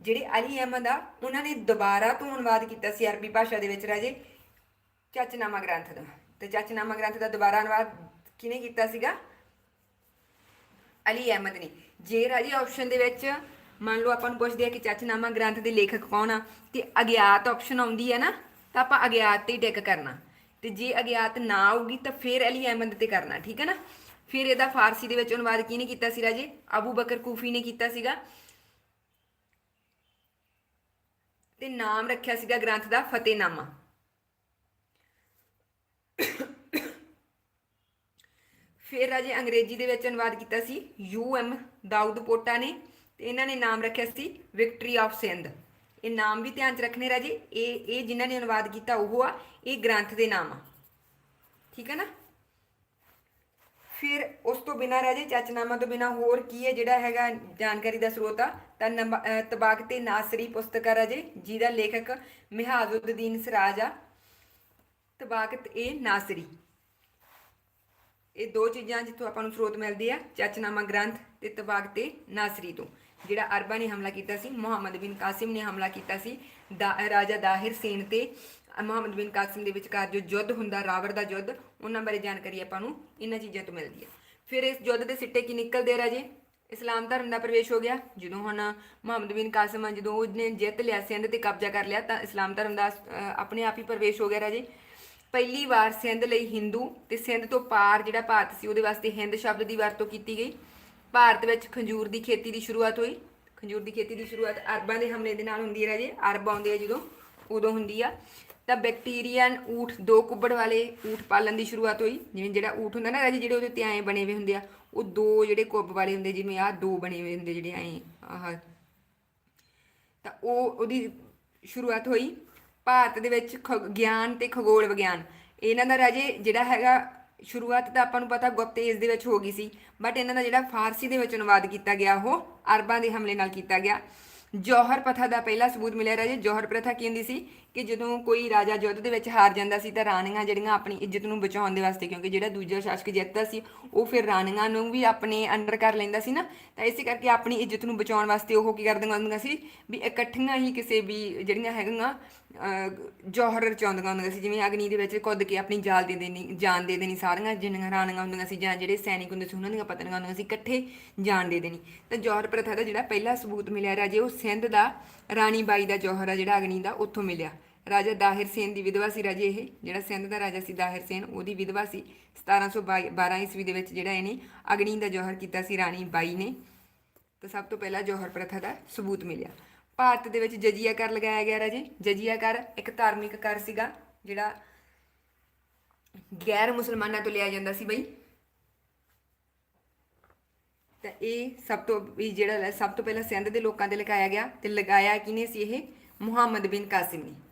S1: ਜਿਹੜੇ ਅਲੀ ਅਹਿਮਦ ਆ, ਉਹਨਾਂ ਨੇ ਦੁਬਾਰਾ ਤੋਂ ਅਨੁਵਾਦ ਕੀਤਾ ਸੀ ਅਰਬੀ ਭਾਸ਼ਾ ਦੇ ਵਿੱਚ ਰਾਜੇ ਚਚਨਾਮਾ ਗ੍ਰੰਥ ਦਾ। ਤੇ ਚਚਨਾਮਾ ਗ੍ਰੰਥ ਦਾ ਦੁਬਾਰਾ ਅਨੁਵਾਦ ਕਿਹਨੇ ਕੀਤਾ ਸੀਗਾ? ਅਲੀ ਅਹਿਮਦ ਨੇ। ਜੇ ਰਾਜੀ ਆਪਸ਼ਨ ਦੇ ਵਿੱਚ ਮੰਨ ਲਓ ਆਪਾਂ ਨੂੰ ਪੁੱਛਦੇ ਆ ਕਿ ਚਚਨਾਮਾ ਗ੍ਰੰਥ ਦੇ ਲੇਖਕ ਕੌਣ ਆ, ਤੇ ਅਗਿਆਤ ਆਪਸ਼ਨ ਆਉਂਦੀ ਹੈ ਨਾ, ਤਾਂ ਆਪਾਂ ਅਗਿਆਤ ਤੇ ਟਿਕ ਕਰਨਾ। ਤੇ ਜੇ ਅਗਿਆਤ ਨਾ ਆਊਗੀ ਤਾਂ ਫਿਰ ਅਲੀ ਅਹਿਮਦ ਤੇ ਕਰਨਾ, ਠੀਕ ਹੈ ਨਾ? ਫਿਰ ਇਹਦਾ ਫਾਰਸੀ ਦੇ ਵਿੱਚ ਅਨੁਵਾਦ ਕਿਹਨੇ ਕੀਤਾ ਸੀ ਰਾਜੇ? ਅਬੂ ਬਕਰ ਕੂਫੀ ਨੇ ਕੀਤਾ ਸੀਗਾ। ਤੇ ਨਾਮ ਰੱਖਿਆ ਸੀਗਾ ਗ੍ਰੰਥ ਦਾ ਫਤਿਹਨਾਮਾ। ਫਿਰ ਰਾਜੇ ਅੰਗਰੇਜ਼ੀ ਦੇ ਵਿੱਚ ਅਨੁਵਾਦ ਕੀਤਾ ਸੀ ਯੂ ਐਮ ਦਾਊਦ ਪੋਟਾ ਨੇ ਤੇ ਇਹਨਾਂ ਨੇ ਨਾਮ ਰੱਖਿਆ ਸੀ ਵਿਕਟਰੀ ਆਫ ਸਿੰਧ। ਇਹ ਨਾਮ ਵੀ ਧਿਆਨ ਚ ਰੱਖਣੇ ਰਾਜੇ, ਇਹ ਇਹ ਜਿਨ੍ਹਾਂ ਨੇ ਅਨੁਵਾਦ ਕੀਤਾ ਉਹ ਆ, ਇਹ ਗ੍ਰੰਥ ਦੇ ਨਾਮ ਆ। ਠੀਕ ਹੈ ਨਾ? ਫਿਰ ਉਸ ਤੋਂ ਬਿਨਾਂ ਰਾਜੇ, ਚਚਨਾਮਾ ਤੋਂ ਬਿਨਾਂ ਹੋਰ ਕੀ ਹੈ ਜਿਹੜਾ ਹੈਗਾ ਜਾਣਕਾਰੀ ਦਾ ਸਰੋਤ ਆ? ਤਾਂ ਨੰਬ- ਅਹ, ਤਬਾਕ ਤੇ ਨਾਸਰੀ ਪੁਸਤਕ ਆ ਰਾਜੇ, ਜਿਹਦਾ ਲੇਖਕ ਮਿਹਾਜ਼ੁদ্ਦੀਨ ਸਰਾਜ ਆ। ਤਬਾਕਤ ਇਹ ਨਾਸਰੀ। ਇਹ ਦੋ ਚੀਜ਼ਾਂ ਜਿੱਥੋਂ ਆਪਾਂ ਨੂੰ ਸਰੋਤ ਮਿਲਦੀ ਆ ਚਚਨਾਮਾ ਗ੍ਰੰਥ ਤੇ ਤਬਾਕ ਤੇ ਨਾਸਰੀ ਤੋਂ। ਜਿਹੜਾ ਅਰਬਾਂ ਨੇ ਹਮਲਾ ਕੀਤਾ ਸੀ ਮੁਹੰਮਦ ਬਿਨ ਕਾਸਿਮ ਨੇ ਹਮਲਾ ਕੀਤਾ ਸੀ ਦਾ- ਰਾਜਾ ਦਾਹਿਰ ਸੇਨ ਤੇ ਮੁਹੰਮਦ ਬਿਨ ਕਾਸਿਮ ਦੇ ਵਿਚਕਾਰ ਜੋ ਯੁੱਧ ਹੁੰਦਾ ਰਾਵਰ ਦਾ ਯੁੱਧ ਉਹਨਾਂ ਬਾਰੇ ਜਾਣਕਾਰੀ ਆਪਾਂ ਨੂੰ ਇਹਨਾਂ ਚੀਜ਼ਾਂ ਤੋਂ ਮਿਲਦੀ ਹੈ ਫਿਰ ਇਸ ਯੁੱਧ ਦੇ ਸਿੱਟੇ ਕੀ ਨਿਕਲਦੇ ਰਾਜੇ? ਇਸਲਾਮ ਧਰਮ ਦਾ ਪ੍ਰਵੇਸ਼ ਹੋ ਗਿਆ। ਜਦੋਂ ਹੁਣ ਮੁਹੰਮਦ ਬਿਨ ਕਾਸਿਮ ਆ, ਜਦੋਂ ਉਹਨੇ ਜਿੱਤ ਲਿਆ ਸਿੰਧ ਤੇ ਕਬਜ਼ਾ ਕਰ ਲਿਆ ਤਾਂ ਇਸਲਾਮ ਧਰਮ ਦਾ ਆਪਣੇ ਆਪ ਹੀ ਪ੍ਰਵੇਸ਼ ਹੋ ਗਿਆ ਰਾਜੇ। ਪਹਿਲੀ ਵਾਰ ਸਿੰਧ ਲਈ ਹਿੰਦੂ ਤੇ ਸਿੰਧ ਤੋਂ ਪਾਰ ਜਿਹੜਾ ਭਾਰਤ ਸੀ, ਉਹਦੇ ਵਾਸਤੇ ਹਿੰਦ ਸ਼ਬਦ ਦੀ ਵਰਤੋਂ ਕੀਤੀ ਗਈ। ਭਾਰਤ ਵਿੱਚ ਖੰਜੂਰ ਦੀ ਖੇਤੀ ਦੀ ਸ਼ੁਰੂਆਤ ਹੋਈ। ਖੰਜੂਰ ਦੀ ਖੇਤੀ ਦੀ ਸ਼ੁਰੂਆਤ ਅਰਬਾਂ ਦੇ ਹਮਲੇ ਦੇ ਨਾਲ ਹੁੰਦੀ ਹੈ ਰਾਜੇ। ਅਰਬ ਆਉਂਦੇ ਆ ਜਦੋਂ, ਉਦੋਂ ਹੁੰਦੀ ਆ। ਤਾਂ ਬੈਕਟੀਰੀਅਨ ਊਠ, ਦੋ ਕੁੱਬੜ ਵਾਲੇ ਊਠ ਪਾਲਣ ਦੀ ਸ਼ੁਰੂਆਤ ਹੋਈ। ਜਿਵੇਂ ਜਿਹੜਾ ਊਠ ਹੁੰਦਾ ਨਾ ਰਾਜੇ, ਜਿਹੜੇ ਉਹਦੇ 'ਤੇ ਐਂ ਬਣੇ ਹੋਏ ਹੁੰਦੇ ਆ, ਉਹ ਦੋ ਜਿਹੜੇ ਕੁੱਬ ਵਾਲੇ ਹੁੰਦੇ, ਜਿਵੇਂ ਆਹ ਦੋ ਬਣੇ ਹੋਏ ਹੁੰਦੇ ਜਿਹੜੇ ਐਂ, ਆਹ। ਤਾਂ ਉਹ ਉਹਦੀ ਸ਼ੁਰੂਆਤ ਹੋਈ। ਭਾਰਤ ਦੇ ਵਿੱਚ ਖ- ਗਿਆਨ ਤੇ ਖਗੋਲ ਵਿਗਿਆਨ। ਇਹਨਾਂ ਦਾ ਰਾਜੇ ਜਿਹੜਾ ਹੈਗਾ, ਸ਼ੁਰੂਆਤ ਤਾਂ ਆਪਾਂ ਨੂੰ ਪਤਾ ਗੁਪਤੇਜ਼ ਦੇ ਵਿੱਚ ਹੋ ਗਈ ਸੀ ਬਟ ਇਹਨਾਂ ਦਾ ਜਿਹੜਾ ਫਾਰਸੀ ਦੇ ਵਿੱਚ ਅਨੁਵਾਦ ਕੀਤਾ ਗਿਆ, ਉਹ ਅਰਬਾਂ ਦੇ ਹਮਲੇ ਨਾਲ ਕੀਤਾ ਗਿਆ। ਜੋਹਰ ਪ੍ਰਥਾ ਦਾ ਪਹਿਲਾ ਸਬੂਤ ਮਿਲਿਆ ਰਾਜੇ। ਜੋਹਰ ਪ੍ਰਥਾ ਕੀ ਹੁੰਦੀ ਸੀ? ਕਿ ਜਦੋਂ ਕੋਈ ਰਾਜਾ ਯੁੱਧ ਦੇ ਵਿੱਚ ਹਾਰ ਜਾਂਦਾ ਸੀ ਤਾਂ ਰਾਣੀਆਂ ਜਿਹੜੀਆਂ ਆਪਣੀ ਇੱਜ਼ਤ ਨੂੰ ਬਚਾਉਣ ਦੇ ਵਾਸਤੇ ਕਿਉਂਕਿ ਜਿਹੜਾ ਦੂਜਾ ਸ਼ਾਸਕ ਜਿੱਤਦਾ ਸੀ ਉਹ ਫਿਰ ਰਾਣੀਆਂ ਨੂੰ ਵੀ ਆਪਣੇ ਅੰਡਰ ਕਰ ਲੈਂਦਾ ਸੀ ਨਾ। ਤਾਂ ਇਸੇ ਕਰਕੇ ਆਪਣੀ ਇੱਜ਼ਤ ਨੂੰ ਬਚਾਉਣ ਵਾਸਤੇ ਉਹ ਕੀ ਕਰਦੀਆਂ ਹੁੰਦੀਆਂ ਸੀ ਵੀ ਇਕੱਠੀਆਂ ਹੀ ਕਿਸੇ ਵੀ ਜਿਹੜੀਆਂ ਹੈਗੀਆਂ ਅਹ, ਜੌਹਰ ਰਚਾਉਂਦੀਆਂ ਹੁੰਦੀਆਂ ਸੀ। ਜਿਵੇਂ ਅਗਨੀ ਦੇ ਵਿੱਚ ਕੁੱਦ ਕੇ ਆਪਣੀ ਜਾਲ ਦੇ ਦੇਣੀ ਜਾਨ ਦੇ ਦੇਣੀ ਸਾਰੀਆਂ ਜਿੰਨੀਆਂ ਰਾਣੀਆਂ ਹੁੰਦੀਆਂ ਸੀ ਜਾਂ ਜਿਹੜੇ ਸੈਨਿਕ ਹੁੰਦੇ ਸੀ ਉਹਨਾਂ ਦੀਆਂ ਪਤਨੀਆਂ ਹੁੰਦੀਆਂ ਸੀ ਇਕੱਠੇ ਜਾਨ ਦੇ ਦੇਣੀ। ਤਾਂ ਜੌਹਰ ਪ੍ਰਥਾ ਦਾ ਜਿਹੜਾ ਪਹਿਲਾ ਸਬੂਤ ਮਿਲਿਆ ਰਾਜੇ ਉਹ ਸਿੰਧ ਦਾ ਰਾਣੀ ਬਾਈ ਦਾ ਜੌਹਰ ਆ ਜਿਹੜਾ ਅਗਨੀ ਦਾ ਉੱਥੋਂ ਮਿਲਿਆ। ਰਾਜਾ ਦਾਹਿਰ ਸੇਨ ਦੀ ਵਿਧਵਾ ਸੀ ਰਾਜੇ ਇਹ, ਜਿਹੜਾ ਸਿੰਧ ਦਾ ਰਾਜਾ ਸੀ ਦਾਹਿਰ ਸੇਨ, ਉਹਦੀ ਵਿਧਵਾ ਸੀ। 1712 ਈਸਵੀ ਦੇ ਵਿੱਚ ਜਿਹੜਾ ਇਹਨੇ ਅਗਨੀ ਦਾ ਜੋਹਰ ਕੀਤਾ ਸੀ, ਰਾਣੀ ਬਾਈ ਨੇ। ਤਾਂ ਸਭ ਤੋਂ ਪਹਿਲਾਂ ਜੋਹਰ ਪ੍ਰਥਾ ਦਾ ਸਬੂਤ ਮਿਲਿਆ। ਭਾਰਤ ਦੇ ਵਿੱਚ ਜਜੀਆ ਕਰ ਲਗਾਇਆ ਗਿਆ ਰਾਜੇ। ਜਜੀਆ ਕਰ ਇੱਕ ਧਾਰਮਿਕ ਕਰ ਸੀਗਾ, ਜਿਹੜਾ ਗੈਰ ਮੁਸਲਮਾਨਾਂ ਤੋਂ ਲਿਆ ਜਾਂਦਾ ਸੀ ਬਈ। ਤਾਂ ਇਹ ਸਭ ਤੋਂ ਵੀ ਜਿਹੜਾ ਸਭ ਤੋਂ ਪਹਿਲਾਂ ਸਿੰਧ ਦੇ ਲੋਕਾਂ ਤੇ ਲਗਾਇਆ ਗਿਆ, ਤੇ ਲਗਾਇਆ ਕਿਹਨੇ ਸੀ ਇਹ? ਮੁਹੰਮਦ ਬਿਨ ਕਾਸਿਮ ਨੇ।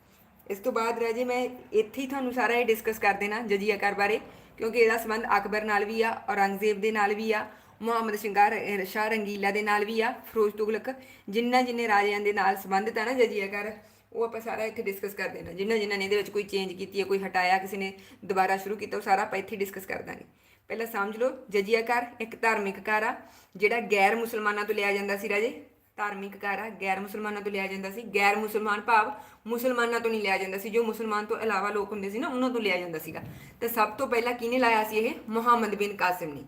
S1: ਇਸ ਤੋਂ ਬਾਅਦ ਰਾਜੇ ਮੈਂ ਇੱਥੇ ਹੀ ਤੁਹਾਨੂੰ ਸਾਰਾ ਇਹ ਡਿਸਕਸ ਕਰ ਦੇਣਾ ਜਜੀਆ ਕਰ ਬਾਰੇ, ਕਿਉਂਕਿ ਇਹਦਾ ਸੰਬੰਧ ਅਕਬਰ ਨਾਲ ਵੀ ਆ, ਔਰੰਗਜ਼ੇਬ ਦੇ ਨਾਲ ਵੀ ਆ, ਮੁਹੰਮਦ ਸ਼ਿੰਗਾਰ ਸ਼ਾਹ ਰੰਗੀਲਾ ਦੇ ਨਾਲ ਵੀ ਆ, ਫਿਰੋਜ਼ ਤੁਗਲਕ, ਜਿੰਨਾ ਜਿੰਨੇ ਰਾਜਿਆਂ ਦੇ ਨਾਲ ਸੰਬੰਧਿਤ ਆ ਨਾ ਜਜੀਆ ਕਰ ਉਹ ਆਪਾਂ ਸਾਰਾ ਇੱਥੇ ਡਿਸਕਸ ਕਰ ਦੇਣਾ। ਜਿੰਨਾ ਜਿੰਨਾ ਨੇ ਇਹਦੇ ਵਿੱਚ ਕੋਈ ਚੇਂਜ ਕੀਤੀ ਹੈ, ਕੋਈ ਹਟਾਇਆ, ਕਿਸੇ ਨੇ ਦੁਬਾਰਾ ਸ਼ੁਰੂ ਕੀਤਾ, ਉਹ ਸਾਰਾ ਆਪਾਂ ਇੱਥੇ ਡਿਸਕਸ ਕਰ ਦਾਂਗੇ। ਪਹਿਲਾਂ ਸਮਝ ਲਓ, ਜਜੀਆ ਕਰ ਇੱਕ ਧਾਰਮਿਕ ਕਰ ਆ, ਜਿਹੜਾ ਗੈਰ ਮੁਸਲਮਾਨਾਂ ਤੋਂ ਲਿਆ ਜਾਂਦਾ ਸੀ ਰਾਜੇ। ਧਾਰਮਿਕ ਕਰ ਆ, ਗੈਰ ਮੁਸਲਮਾਨਾਂ ਤੋਂ ਲਿਆ ਜਾਂਦਾ ਸੀ। ਗੈਰ ਮੁਸਲਮਾਨ ਭਾਵ ਮੁਸਲਮਾਨਾਂ ਤੋਂ ਨਹੀਂ ਲਿਆ ਜਾਂਦਾ ਸੀ। ਜੋ ਮੁਸਲਮਾਨ ਤੋਂ ਇਲਾਵਾ ਲੋਕ ਹੁੰਦੇ ਸੀ ਨਾ, ਉਹਨਾਂ ਤੋਂ ਲਿਆ ਜਾਂਦਾ ਸੀਗਾ। ਤੇ ਸਭ ਤੋਂ ਪਹਿਲਾਂ ਕਿਹਨੇ ਲਾਇਆ ਸੀ ਇਹ? ਮੁਹੰਮਦ ਬਿਨ ਕਾਸਿਮ ਨੇ।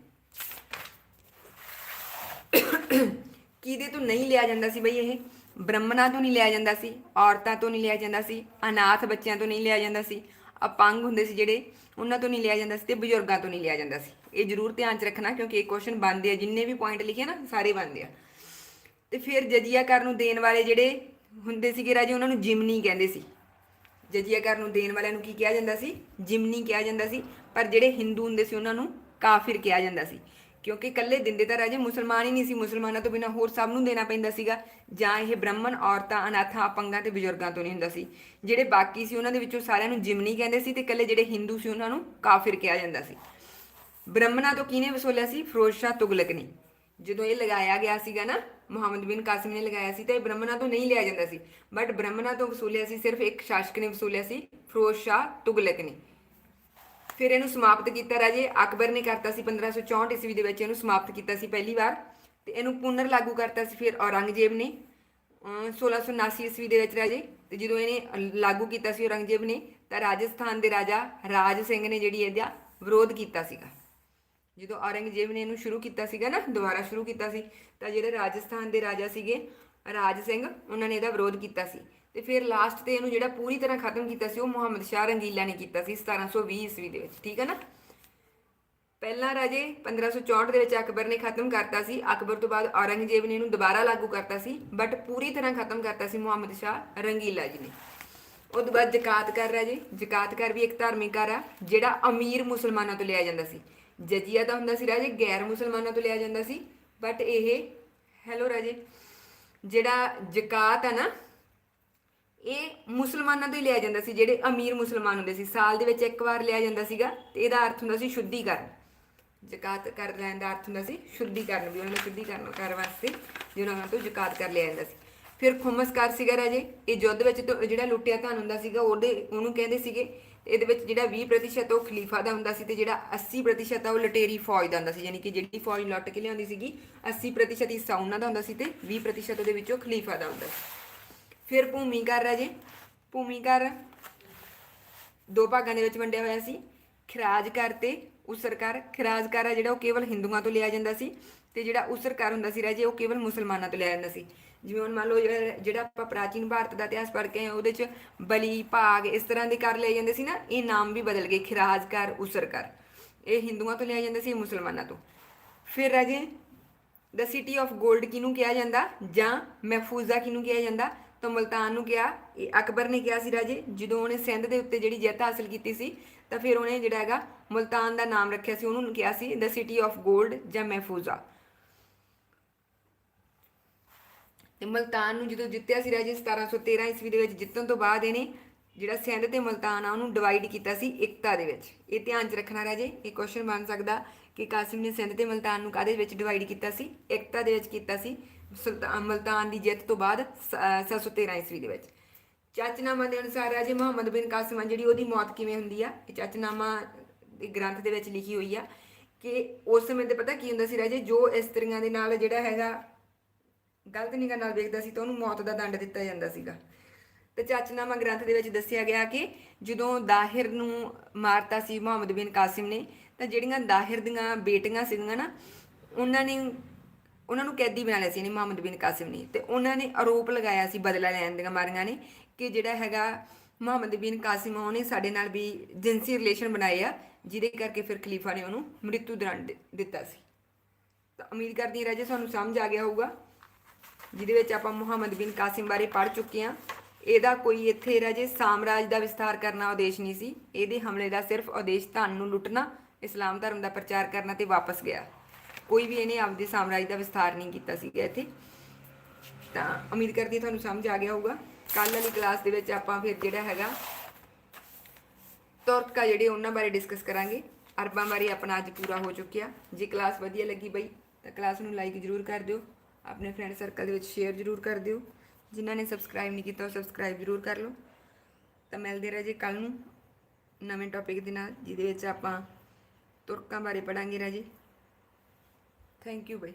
S1: ਕਿਹਦੇ ਤੋਂ ਨਹੀਂ ਲਿਆ ਜਾਂਦਾ ਸੀ ਬਈ ਇਹ? ਬ੍ਰਾਹਮਣਾਂ ਤੋਂ ਨਹੀਂ ਲਿਆ ਜਾਂਦਾ ਸੀ, ਔਰਤਾਂ ਤੋਂ ਨਹੀਂ ਲਿਆ ਜਾਂਦਾ ਸੀ, ਅਨਾਥ ਬੱਚਿਆਂ ਤੋਂ ਨਹੀਂ ਲਿਆ ਜਾਂਦਾ ਸੀ, ਅਪੰਗ ਹੁੰਦੇ ਸੀ ਜਿਹੜੇ, ਉਹਨਾਂ ਤੋਂ ਨਹੀਂ ਲਿਆ ਜਾਂਦਾ ਸੀ ਤੇ ਬਜ਼ੁਰਗਾਂ ਤੋਂ ਨਹੀਂ ਲਿਆ ਜਾਂਦਾ ਸੀ। ਇਹ ਜ਼ਰੂਰ ਧਿਆਨ 'ਚ ਰੱਖਣਾ ਕਿਉਂਕਿ ਇਹ ਕੁਐਸਚਨ ਬਣਦੇ ਆ। ਜਿੰਨੇ ਵੀ ਪੁਆਇੰਟ ਲਿਖੇ ਨਾ, ਸਾਰੇ ਬਣਦੇ ਆ। ਤੇ ਫਿਰ ਜਜੀਆ ਕਰ ਨੂੰ ਦੇਣ ਵਾਲੇ ਜਿਹੜੇ ਹੁੰਦੇ ਸੀਗੇ ਰਾਜੇ, ਉਹਨਾਂ ਨੂੰ ਜਿਮਨੀ ਕਹਿੰਦੇ ਸੀ। ਜਜੀਆ ਕਰ ਨੂੰ ਦੇਣ ਵਾਲਿਆਂ ਨੂੰ ਕੀ ਕਿਹਾ ਜਾਂਦਾ ਸੀ? ਜਿਮਨੀ ਕਿਹਾ ਜਾਂਦਾ ਸੀ। ਪਰ ਜਿਹੜੇ ਹਿੰਦੂ ਹੁੰਦੇ ਸੀ, ਉਹਨਾਂ ਨੂੰ ਕਾਫਿਰ ਕਿਹਾ ਜਾਂਦਾ ਸੀ। ਕਿਉਂਕਿ ਇਕੱਲੇ ਦਿੰਦੇ ਤਾਂ ਰਾਜੇ ਮੁਸਲਮਾਨ ਹੀ ਨਹੀਂ ਸੀ। ਮੁਸਲਮਾਨਾਂ ਤੋਂ ਬਿਨਾਂ ਹੋਰ ਸਭ ਨੂੰ ਦੇਣਾ ਪੈਂਦਾ ਸੀਗਾ। ਜਾਂ ਇਹ ਬ੍ਰਾਹਮਣ, ਔਰਤਾਂ, ਅਨਾਥਾਂ, ਅਪੰਗਾਂ ਤੇ ਬਜ਼ੁਰਗਾਂ ਤੋਂ ਨਹੀਂ ਹੁੰਦਾ ਸੀ। ਜਿਹੜੇ ਬਾਕੀ ਸੀ, ਉਹਨਾਂ ਦੇ ਵਿੱਚੋਂ ਸਾਰਿਆਂ ਨੂੰ ਜਿਮਨੀ ਕਹਿੰਦੇ ਸੀ ਤੇ ਇਕੱਲੇ ਜਿਹੜੇ ਹਿੰਦੂ ਸੀ, ਉਹਨਾਂ ਨੂੰ ਕਾਫਿਰ ਕਿਹਾ ਜਾਂਦਾ ਸੀ। ਬ੍ਰਾਹਮਣਾਂ ਤੋਂ ਕਿਹਨੇ ਵਸੂਲਿਆ ਸੀ? ਫਿਰੋਜ਼ ਸ਼ਾਹ ਤੁਗਲਕ ਨੇ। ਜਦੋਂ ਇਹ ਲਗਾਇਆ ਗਿਆ ਸੀਗਾ ਨਾ ਮੁਹੰਮਦ ਬਿਨ ਕਾਸਿਮ ਨੇ ਲਗਾਇਆ ਸੀ ਤਾਂ ਇਹ ਬ੍ਰਾਹਮਣਾਂ ਤੋਂ ਨਹੀਂ ਲਿਆ ਜਾਂਦਾ ਸੀ। ਬਟ ਬ੍ਰਾਹਮਣਾਂ ਤੋਂ ਵਸੂਲਿਆ ਸੀ, ਸਿਰਫ ਇੱਕ ਸ਼ਾਸਕ ਨੇ ਵਸੂਲਿਆ ਸੀ, ਫਿਰੋਜ਼ ਸ਼ਾਹ ਤੁਗਲਕ ਨੇ। ਫਿਰ ਇਹਨੂੰ ਸਮਾਪਤ ਕੀਤਾ ਰਾਜੇ, ਅਕਬਰ ਨੇ ਕਰਤਾ ਸੀ 1564 ਈਸਵੀ ਦੇ ਵਿੱਚ ਇਹਨੂੰ ਸਮਾਪਤ ਕੀਤਾ ਸੀ ਪਹਿਲੀ ਵਾਰ। ਤੇ ਇਹਨੂੰ ਪੁਨਰ ਲਾਗੂ ਕਰਤਾ ਸੀ ਫਿਰ ਔਰੰਗਜ਼ੇਬ ਨੇ, ਅਹ 1679 ਈਸਵੀ ਦੇ ਵਿੱਚ ਰਾਜੇ। ਤੇ ਜਦੋਂ ਇਹਨੇ ਲਾਗੂ ਕੀਤਾ ਸੀ ਔਰੰਗਜ਼ੇਬ ਨੇ, ਤਾਂ ਰਾਜਸਥਾਨ ਦੇ ਰਾਜਾ ਰਾਜ ਸਿੰਘ ਨੇ ਜਿਹੜੀ ਇਹਦਾ ਵਿਰੋਧ ਕੀਤਾ ਸੀਗਾ। ਜਦੋਂ ਔਰੰਗਜ਼ੇਬ ਨੇ ਇਹਨੂੰ ਸ਼ੁਰੂ ਕੀਤਾ ਸੀਗਾ ਨਾ, ਦੁਬਾਰਾ ਸ਼ੁਰੂ ਕੀਤਾ ਸੀ, ਤਾਂ ਜਿਹੜੇ ਰਾਜਸਥਾਨ ਦੇ ਰਾਜਾ ਸੀਗੇ, ਰਾਜ ਸਿੰਘ, ਉਹਨਾਂ ਨੇ ਇਹਦਾ ਵਿਰੋਧ ਕੀਤਾ ਸੀ। ਤੇ ਫਿਰ ਲਾਸਟ ਤੇ ਇਹਨੂੰ ਜਿਹੜਾ ਪੂਰੀ ਤਰ੍ਹਾਂ ਖਤਮ ਕੀਤਾ ਸੀ, ਉਹ ਮੁਹੰਮਦ ਸ਼ਾਹ ਰੰਗੀਲਾ ਨੇ ਕੀਤਾ ਸੀ 1720 ਈਸਵੀ ਦੇ ਵਿੱਚ, ਠੀਕ ਹੈ ਨਾ? ਪਹਿਲਾਂ ਰਾਜੇ 1564 ਦੇ ਵਿੱਚ ਅਕਬਰ ਨੇ ਖਤਮ ਕਰਤਾ ਸੀ, ਅਕਬਰ ਤੋਂ ਬਾਅਦ ਔਰੰਗਜ਼ੇਬ ਨੇ ਇਹਨੂੰ ਦੁਬਾਰਾ ਲਾਗੂ ਕਰਤਾ ਸੀ ਬਟ ਪੂਰੀ ਤਰ੍ਹਾਂ ਖਤਮ ਕਰਤਾ ਸੀ ਮੁਹੰਮਦ ਸ਼ਾਹ ਰੰਗੀਲਾ ਜੀ ਨੇ। ਉਹ ਤੋਂ ਬਾਅਦ ਜ਼ਕਾਤ ਕਰ ਰਿਹਾ ਜ਼ਕਾਤ ਕਰ ਵੀ ਇੱਕ ਧਾਰਮਿਕ ਕਰ ਆ, ਜਿਹੜਾ ਅਮੀਰ ਮੁਸਲਮਾਨਾਂ ਤੋਂ ਲਿਆ ਜਾਂਦਾ ਸੀ। ਜਜੀਆ ਤਾਂ ਹੁੰਦਾ ਸੀ ਰਾਜੇ, ਗੈਰ ਮੁਸਲਮਾਨਾਂ ਤੋਂ ਲਿਆ ਜਾਂਦਾ ਸੀ। ਬਟ ਇਹ ਹੈਲੋ ਰਾਜੇ, ਜਿਹੜਾ ਜ਼ਕਾਤ ਹੈ ਨਾ, ਇਹ ਮੁਸਲਮਾਨਾਂ ਤੋਂ ਹੀ ਲਿਆ ਜਾਂਦਾ ਸੀ, ਜਿਹੜੇ ਅਮੀਰ ਮੁਸਲਮਾਨ ਹੁੰਦੇ ਸੀ। ਸਾਲ ਦੇ ਵਿੱਚ ਇੱਕ ਵਾਰ ਲਿਆ ਜਾਂਦਾ ਸੀਗਾ, ਤੇ ਇਹਦਾ ਅਰਥ ਹੁੰਦਾ ਸੀ ਸ਼ੁੱਧੀਕਰਨ। ਜ਼ਕਾਤ ਕਰ ਲੈਣ ਦਾ ਅਰਥ ਹੁੰਦਾ ਸੀ ਸ਼ੁੱਧੀਕਰਨ, ਵੀ ਉਹਨਾਂ ਨੂੰ ਸ਼ੁੱਧੀਕਰਨ ਕਰਨ ਵਾਸਤੇ ਜਿਹਨਾਂ ਤੋਂ ਜ਼ਕਾਤ ਕਰ ਲਿਆ ਜਾਂਦਾ ਸੀ। ਫਿਰ ਖੁਮਸਕਾਰ ਸੀਗਾ ਰਾਜੇ, ਇਹ ਯੁੱਧ ਵਿੱਚ ਜਿਹੜਾ ਲੁੱਟਿਆ ਧਨ ਹੁੰਦਾ ਸੀਗਾ, ਉਹਦੇ, ਉਹਨੂੰ ਕਹਿੰਦੇ ਸੀਗੇ ਇਹਦੇ ਵਿੱਚ ਜਿਹੜਾ 20% ਉਹ ਖਲੀਫਾ ਦਾ ਹੁੰਦਾ ਸੀ ਤੇ ਜਿਹੜਾ 80% ਆ ਉਹ ਲਟੇਰੀ ਫੌਜ ਦਾ ਹੁੰਦਾ ਸੀ, ਯਾਨੀ ਕਿ ਜਿਹੜੀ ਫੌਜ ਲੁੱਟ ਕੇ ਲਿਆਉਂਦੀ ਸੀਗੀ 80% ਹਿੱਸਾ ਉਹਨਾਂ ਦਾ ਹੁੰਦਾ ਸੀ ਤੇ 20% ਉਹਦੇ ਵਿੱਚੋਂ ਖਲੀਫਾ ਦਾ ਹੁੰਦਾ ਸੀ। ਫਿਰ ਭੂਮੀਕਾਰ ਰਾਜੇ ਭੂਮੀਕਾਰ ਦੋ ਭਾਗਾਂ ਦੇ ਵਿੱਚ ਵੰਡਿਆ ਹੋਇਆ ਸੀ। ਖਰਾਜ ਕਰ ਤੇ ਉਸਰ ਕਰ ਖਰਾਜ ਕਰ ਆ ਜਿਹੜਾ ਉਹ ਕੇਵਲ ਹਿੰਦੂਆਂ ਤੋਂ ਲਿਆ ਜਾਂਦਾ ਸੀ ਤੇ ਜਿਹੜਾ ਉਸਰ ਕਰ ਹੁੰਦਾ ਸੀ ਰਾਜੇ, ਉਹ ਕੇਵਲ ਮੁਸਲਮਾਨਾਂ ਤੋਂ ਲਿਆ ਜਾਂਦਾ ਸੀ। ਜਿਵੇਂ ਹੁਣ ਮੰਨ ਲਓ ਜਿਹੜਾ ਜਿਹੜਾ ਆਪਾਂ ਪ੍ਰਾਚੀਨ ਭਾਰਤ ਦਾ ਇਤਿਹਾਸ ਪੜ੍ਹ ਕੇ ਆਏ ਹਾਂ, ਉਹਦੇ 'ਚ ਬਲੀ ਭਾਗ ਇਸ ਤਰ੍ਹਾਂ ਦੇ ਕਰ ਲਏ ਜਾਂਦੇ ਸੀ ਨਾ ਇਹ ਨਾਮ ਵੀ ਬਦਲ ਗਏ ਖਿਰਾਜ ਕਰ ਉਸਰ ਕਰ ਇਹ ਹਿੰਦੂਆਂ ਤੋਂ ਲਿਆ ਜਾਂਦਾ ਸੀ ਮੁਸਲਮਾਨਾਂ ਤੋਂ। ਫਿਰ ਰਾਜੇ ਦ ਸਿਟੀ ਆਫ 골ਡ ਕਿਹਨੂੰ ਕਿਹਾ ਜਾਂਦਾ? ਜਾਂ ਮਹਿਫੂਜ਼ਾ ਕਿਹਨੂੰ ਕਿਹਾ ਜਾਂਦਾ? ਤਾਂ ਮੁਲਤਾਨ ਨੂੰ ਕਿਹਾ ਇਹ ਅਕਬਰ ਨੇ ਕਿਹਾ ਸੀ ਰਾਜੇ ਜਦੋਂ ਉਹਨੇ ਸਿੰਧ ਦੇ ਉੱਤੇ ਜਿਹੜੀ ਜਿੱਤ ਹਾਸਲ ਕੀਤੀ ਸੀ ਤਾਂ ਫਿਰ ਉਹਨੇ ਜਿਹੜਾ ਹੈਗਾ ਮੁਲਤਾਨ ਦਾ ਨਾਮ ਰੱਖਿਆ ਸੀ ਉਹਨੂੰ ਕਿਹਾ ਸੀ ਦ ਸਿਟੀ ਆਫ 골ਡ ਜਾਂ ਮਹਿਫੂਜ਼ਾ। ਤੇ ਮਲਤਾਨ ਨੂੰ ਜਦੋਂ ਜਿੱਤਿਆ ਸੀ ਰਾਜੇ 1713 ਈਸਵੀ ਦੇ ਵਿੱਚ ਜਿੱਤਣ ਤੋਂ ਬਾਅਦ ਇਹਨੇ ਜਿਹੜਾ ਸਿੰਧ ਤੇ ਮਲਤਾਨ ਆ ਉਹਨੂੰ ਡਿਵਾਈਡ ਕੀਤਾ ਸੀ ਇਕਤਾ ਦੇ ਵਿੱਚ। ਇਹ ਧਿਆਨ 'ਚ ਰੱਖਣਾ ਰਾਜੇ, ਇਹ ਕੁਐਸਚਨ ਬਣ ਸਕਦਾ ਕਿ ਕਾਸਿਮ ਨੇ ਸਿੰਧ ਤੇ ਮਲਤਾਨ ਨੂੰ ਕਾਦੇ ਵਿੱਚ ਡਿਵਾਈਡ ਕੀਤਾ ਸੀ? ਇਕਤਾ ਦੇ ਵਿੱਚ ਕੀਤਾ ਸੀ ਸੁਲਤਾਨ ਮਲਤਾਨ ਦੀ ਜਿੱਤ ਤੋਂ ਬਾਅਦ ਸ- ਅਹ 713 ਈਸਵੀ ਦੇ ਵਿੱਚ। ਚਾਚਨਾਮਾ ਦੇ ਅਨੁਸਾਰ ਰਾਜੇ ਮੁਹੰਮਦ ਬਿਨ ਕਾਸਿਮ ਆ ਜਿਹੜੀ ਉਹਦੀ ਮੌਤ ਕਿਵੇਂ ਹੁੰਦੀ ਆ? ਇਹ ਚਾਚਨਾਮਾ ਦੇ ਗ੍ਰੰਥ ਦੇ ਵਿੱਚ ਲਿਖੀ ਹੋਈ ਆ ਕਿ ਉਸ ਸਮੇਂ ਤੇ ਪਤਾ ਕੀ ਹੁੰਦਾ ਸੀ ਰਾਜੇ? ਜੋ ਇਸਤਰੀਆਂ ਦੇ ਨਾਲ ਜਿਹੜਾ ਹੈਗਾ ਗਲਤ ਨਿਗਾਹ ਨਾਲ ਵੇਖਦਾ ਸੀ ਤਾਂ ਉਹਨੂੰ ਮੌਤ ਦਾ ਦੰਡ ਦਿੱਤਾ ਜਾਂਦਾ ਸੀਗਾ। ਤੇ ਚਾਚਨਾਮਾ ਗ੍ਰੰਥ ਦੇ ਵਿੱਚ ਦੱਸਿਆ ਗਿਆ ਕਿ ਜਦੋਂ ਦਾਹਿਰ ਨੂੰ ਮਾਰਤਾ ਸੀ ਮੁਹੰਮਦ ਬਿਨ ਕਾਸਿਮ ਨੇ ਤਾਂ ਜਿਹੜੀਆਂ ਦਾਹਿਰ ਦੀਆਂ ਬੇਟੀਆਂ ਸੀਗੀਆਂ ਨਾ ਉਹਨਾਂ ਨੇ ਉਹਨਾਂ ਨੂੰ ਕੈਦੀ ਬਣਾ ਲਿਆ ਸੀ ਨੇ ਮੁਹੰਮਦ ਬਿਨ ਕਾਸਿਮ ਨੇ। ਤੇ ਉਹਨਾਂ ਨੇ ਆਰੋਪ ਲਗਾਇਆ ਸੀ ਬਦਲਾ ਲੈਣ ਦੀਆਂ ਮਾਰੀਆਂ ਨੇ ਕਿ ਜਿਹੜਾ ਹੈਗਾ ਮੁਹੰਮਦ ਬਿਨ ਕਾਸਿਮ ਆ, ਉਹਨੇ ਸਾਡੇ ਨਾਲ ਵੀ ਜਿੰਸੀ ਰਿਲੇਸ਼ਨ ਬਣਾਏ ਆ ਜਿਹਦੇ ਕਰਕੇ ਫਿਰ ਖਲੀਫਾ ਨੇ ਉਹਨੂੰ ਮ੍ਰਿਤੂ ਦੰਡ ਦਿੱਤਾ ਸੀ। ਤਾਂ ਉਮੀਦ ਕਰਦੀ ਹਾਂ ਰਾਜੇ ਤੁਹਾਨੂੰ ਸਮਝ ਆ ਗਿਆ ਹੋਊਗਾ। ਜਿਹਦੇ ਵਿੱਚ ਆਪਾਂ ਮੁਹੰਮਦ ਬਿਨ ਕਾਸਿਮ ਬਾਰੇ ਪੜ੍ਹ ਚੁੱਕੇ ਹਾਂ। ਇਹਦਾ ਕੋਈ ਇੱਥੇ ਰਾਜੇ ਸਾਮਰਾਜ ਦਾ ਵਿਸਥਾਰ ਕਰਨਾ ਉਦੇਸ਼ ਨਹੀਂ ਸੀ। ਇਹਦੇ ਹਮਲੇ ਦਾ ਸਿਰਫ ਉਦੇਸ਼ ਧਨ ਨੂੰ ਲੁੱਟਣਾ, ਇਸਲਾਮ ਧਰਮ ਦਾ ਪ੍ਰਚਾਰ ਕਰਨਾ ਤੇ ਵਾਪਸ ਗਿਆ। ਕੋਈ ਵੀ ਇਹਨੇ ਆਪਦੇ ਸਾਮਰਾਜ ਦਾ ਵਿਸਥਾਰ ਨਹੀਂ ਕੀਤਾ ਸੀਗਾ ਇੱਥੇ। ਤਾਂ ਉਮੀਦ ਕਰਦੀ ਤੁਹਾਨੂੰ ਸਮਝ ਆ ਗਿਆ ਹੋਊਗਾ। ਕੱਲ ਵਾਲੀ ਕਲਾਸ ਦੇ ਵਿੱਚ ਆਪਾਂ ਫਿਰ ਜਿਹੜਾ ਹੈਗਾ, ਤੁਰਕਾ ਜਿਹੜੇ ਉਹਨਾਂ ਬਾਰੇ ਡਿਸਕਸ ਕਰਾਂਗੇ। ਅਰਬਾਂ ਬਾਰੇ ਆਪਣਾ ਅੱਜ ਪੂਰਾ ਹੋ ਚੁੱਕਿਆ। ਜੇ ਕਲਾਸ ਵਧੀਆ ਲੱਗੀ ਬਈ, ਤਾਂ ਕਲਾਸ ਨੂੰ ਲਾਈਕ ਜ਼ਰੂਰ ਕਰ ਦਿਓ। ਆਪਣੇ ਫਰੈਂਡ ਸਰਕਲ ਦੇ ਵਿੱਚ ਸ਼ੇਅਰ ਜ਼ਰੂਰ ਕਰ ਦਿਓ। ਜਿਨ੍ਹਾਂ ਨੇ ਸਬਸਕ੍ਰਾਈਬ ਨਹੀਂ ਕੀਤਾ ਉਹ ਸਬਸਕ੍ਰਾਈਬ ਜ਼ਰੂਰ ਕਰ ਲਓ। ਤਾਂ ਮਿਲਦੇ ਰਹੇ ਜੇ ਕੱਲ ਨੂੰ ਨਵੇਂ ਟੌਪਿਕ ਦੇ ਨਾਲ, ਜਿਹਦੇ ਵਿੱਚ ਆਪਾਂ ਤੁਰਕਾਂ ਬਾਰੇ ਪੜਾਂਗੇ ਰਾਜੇ। Thank you by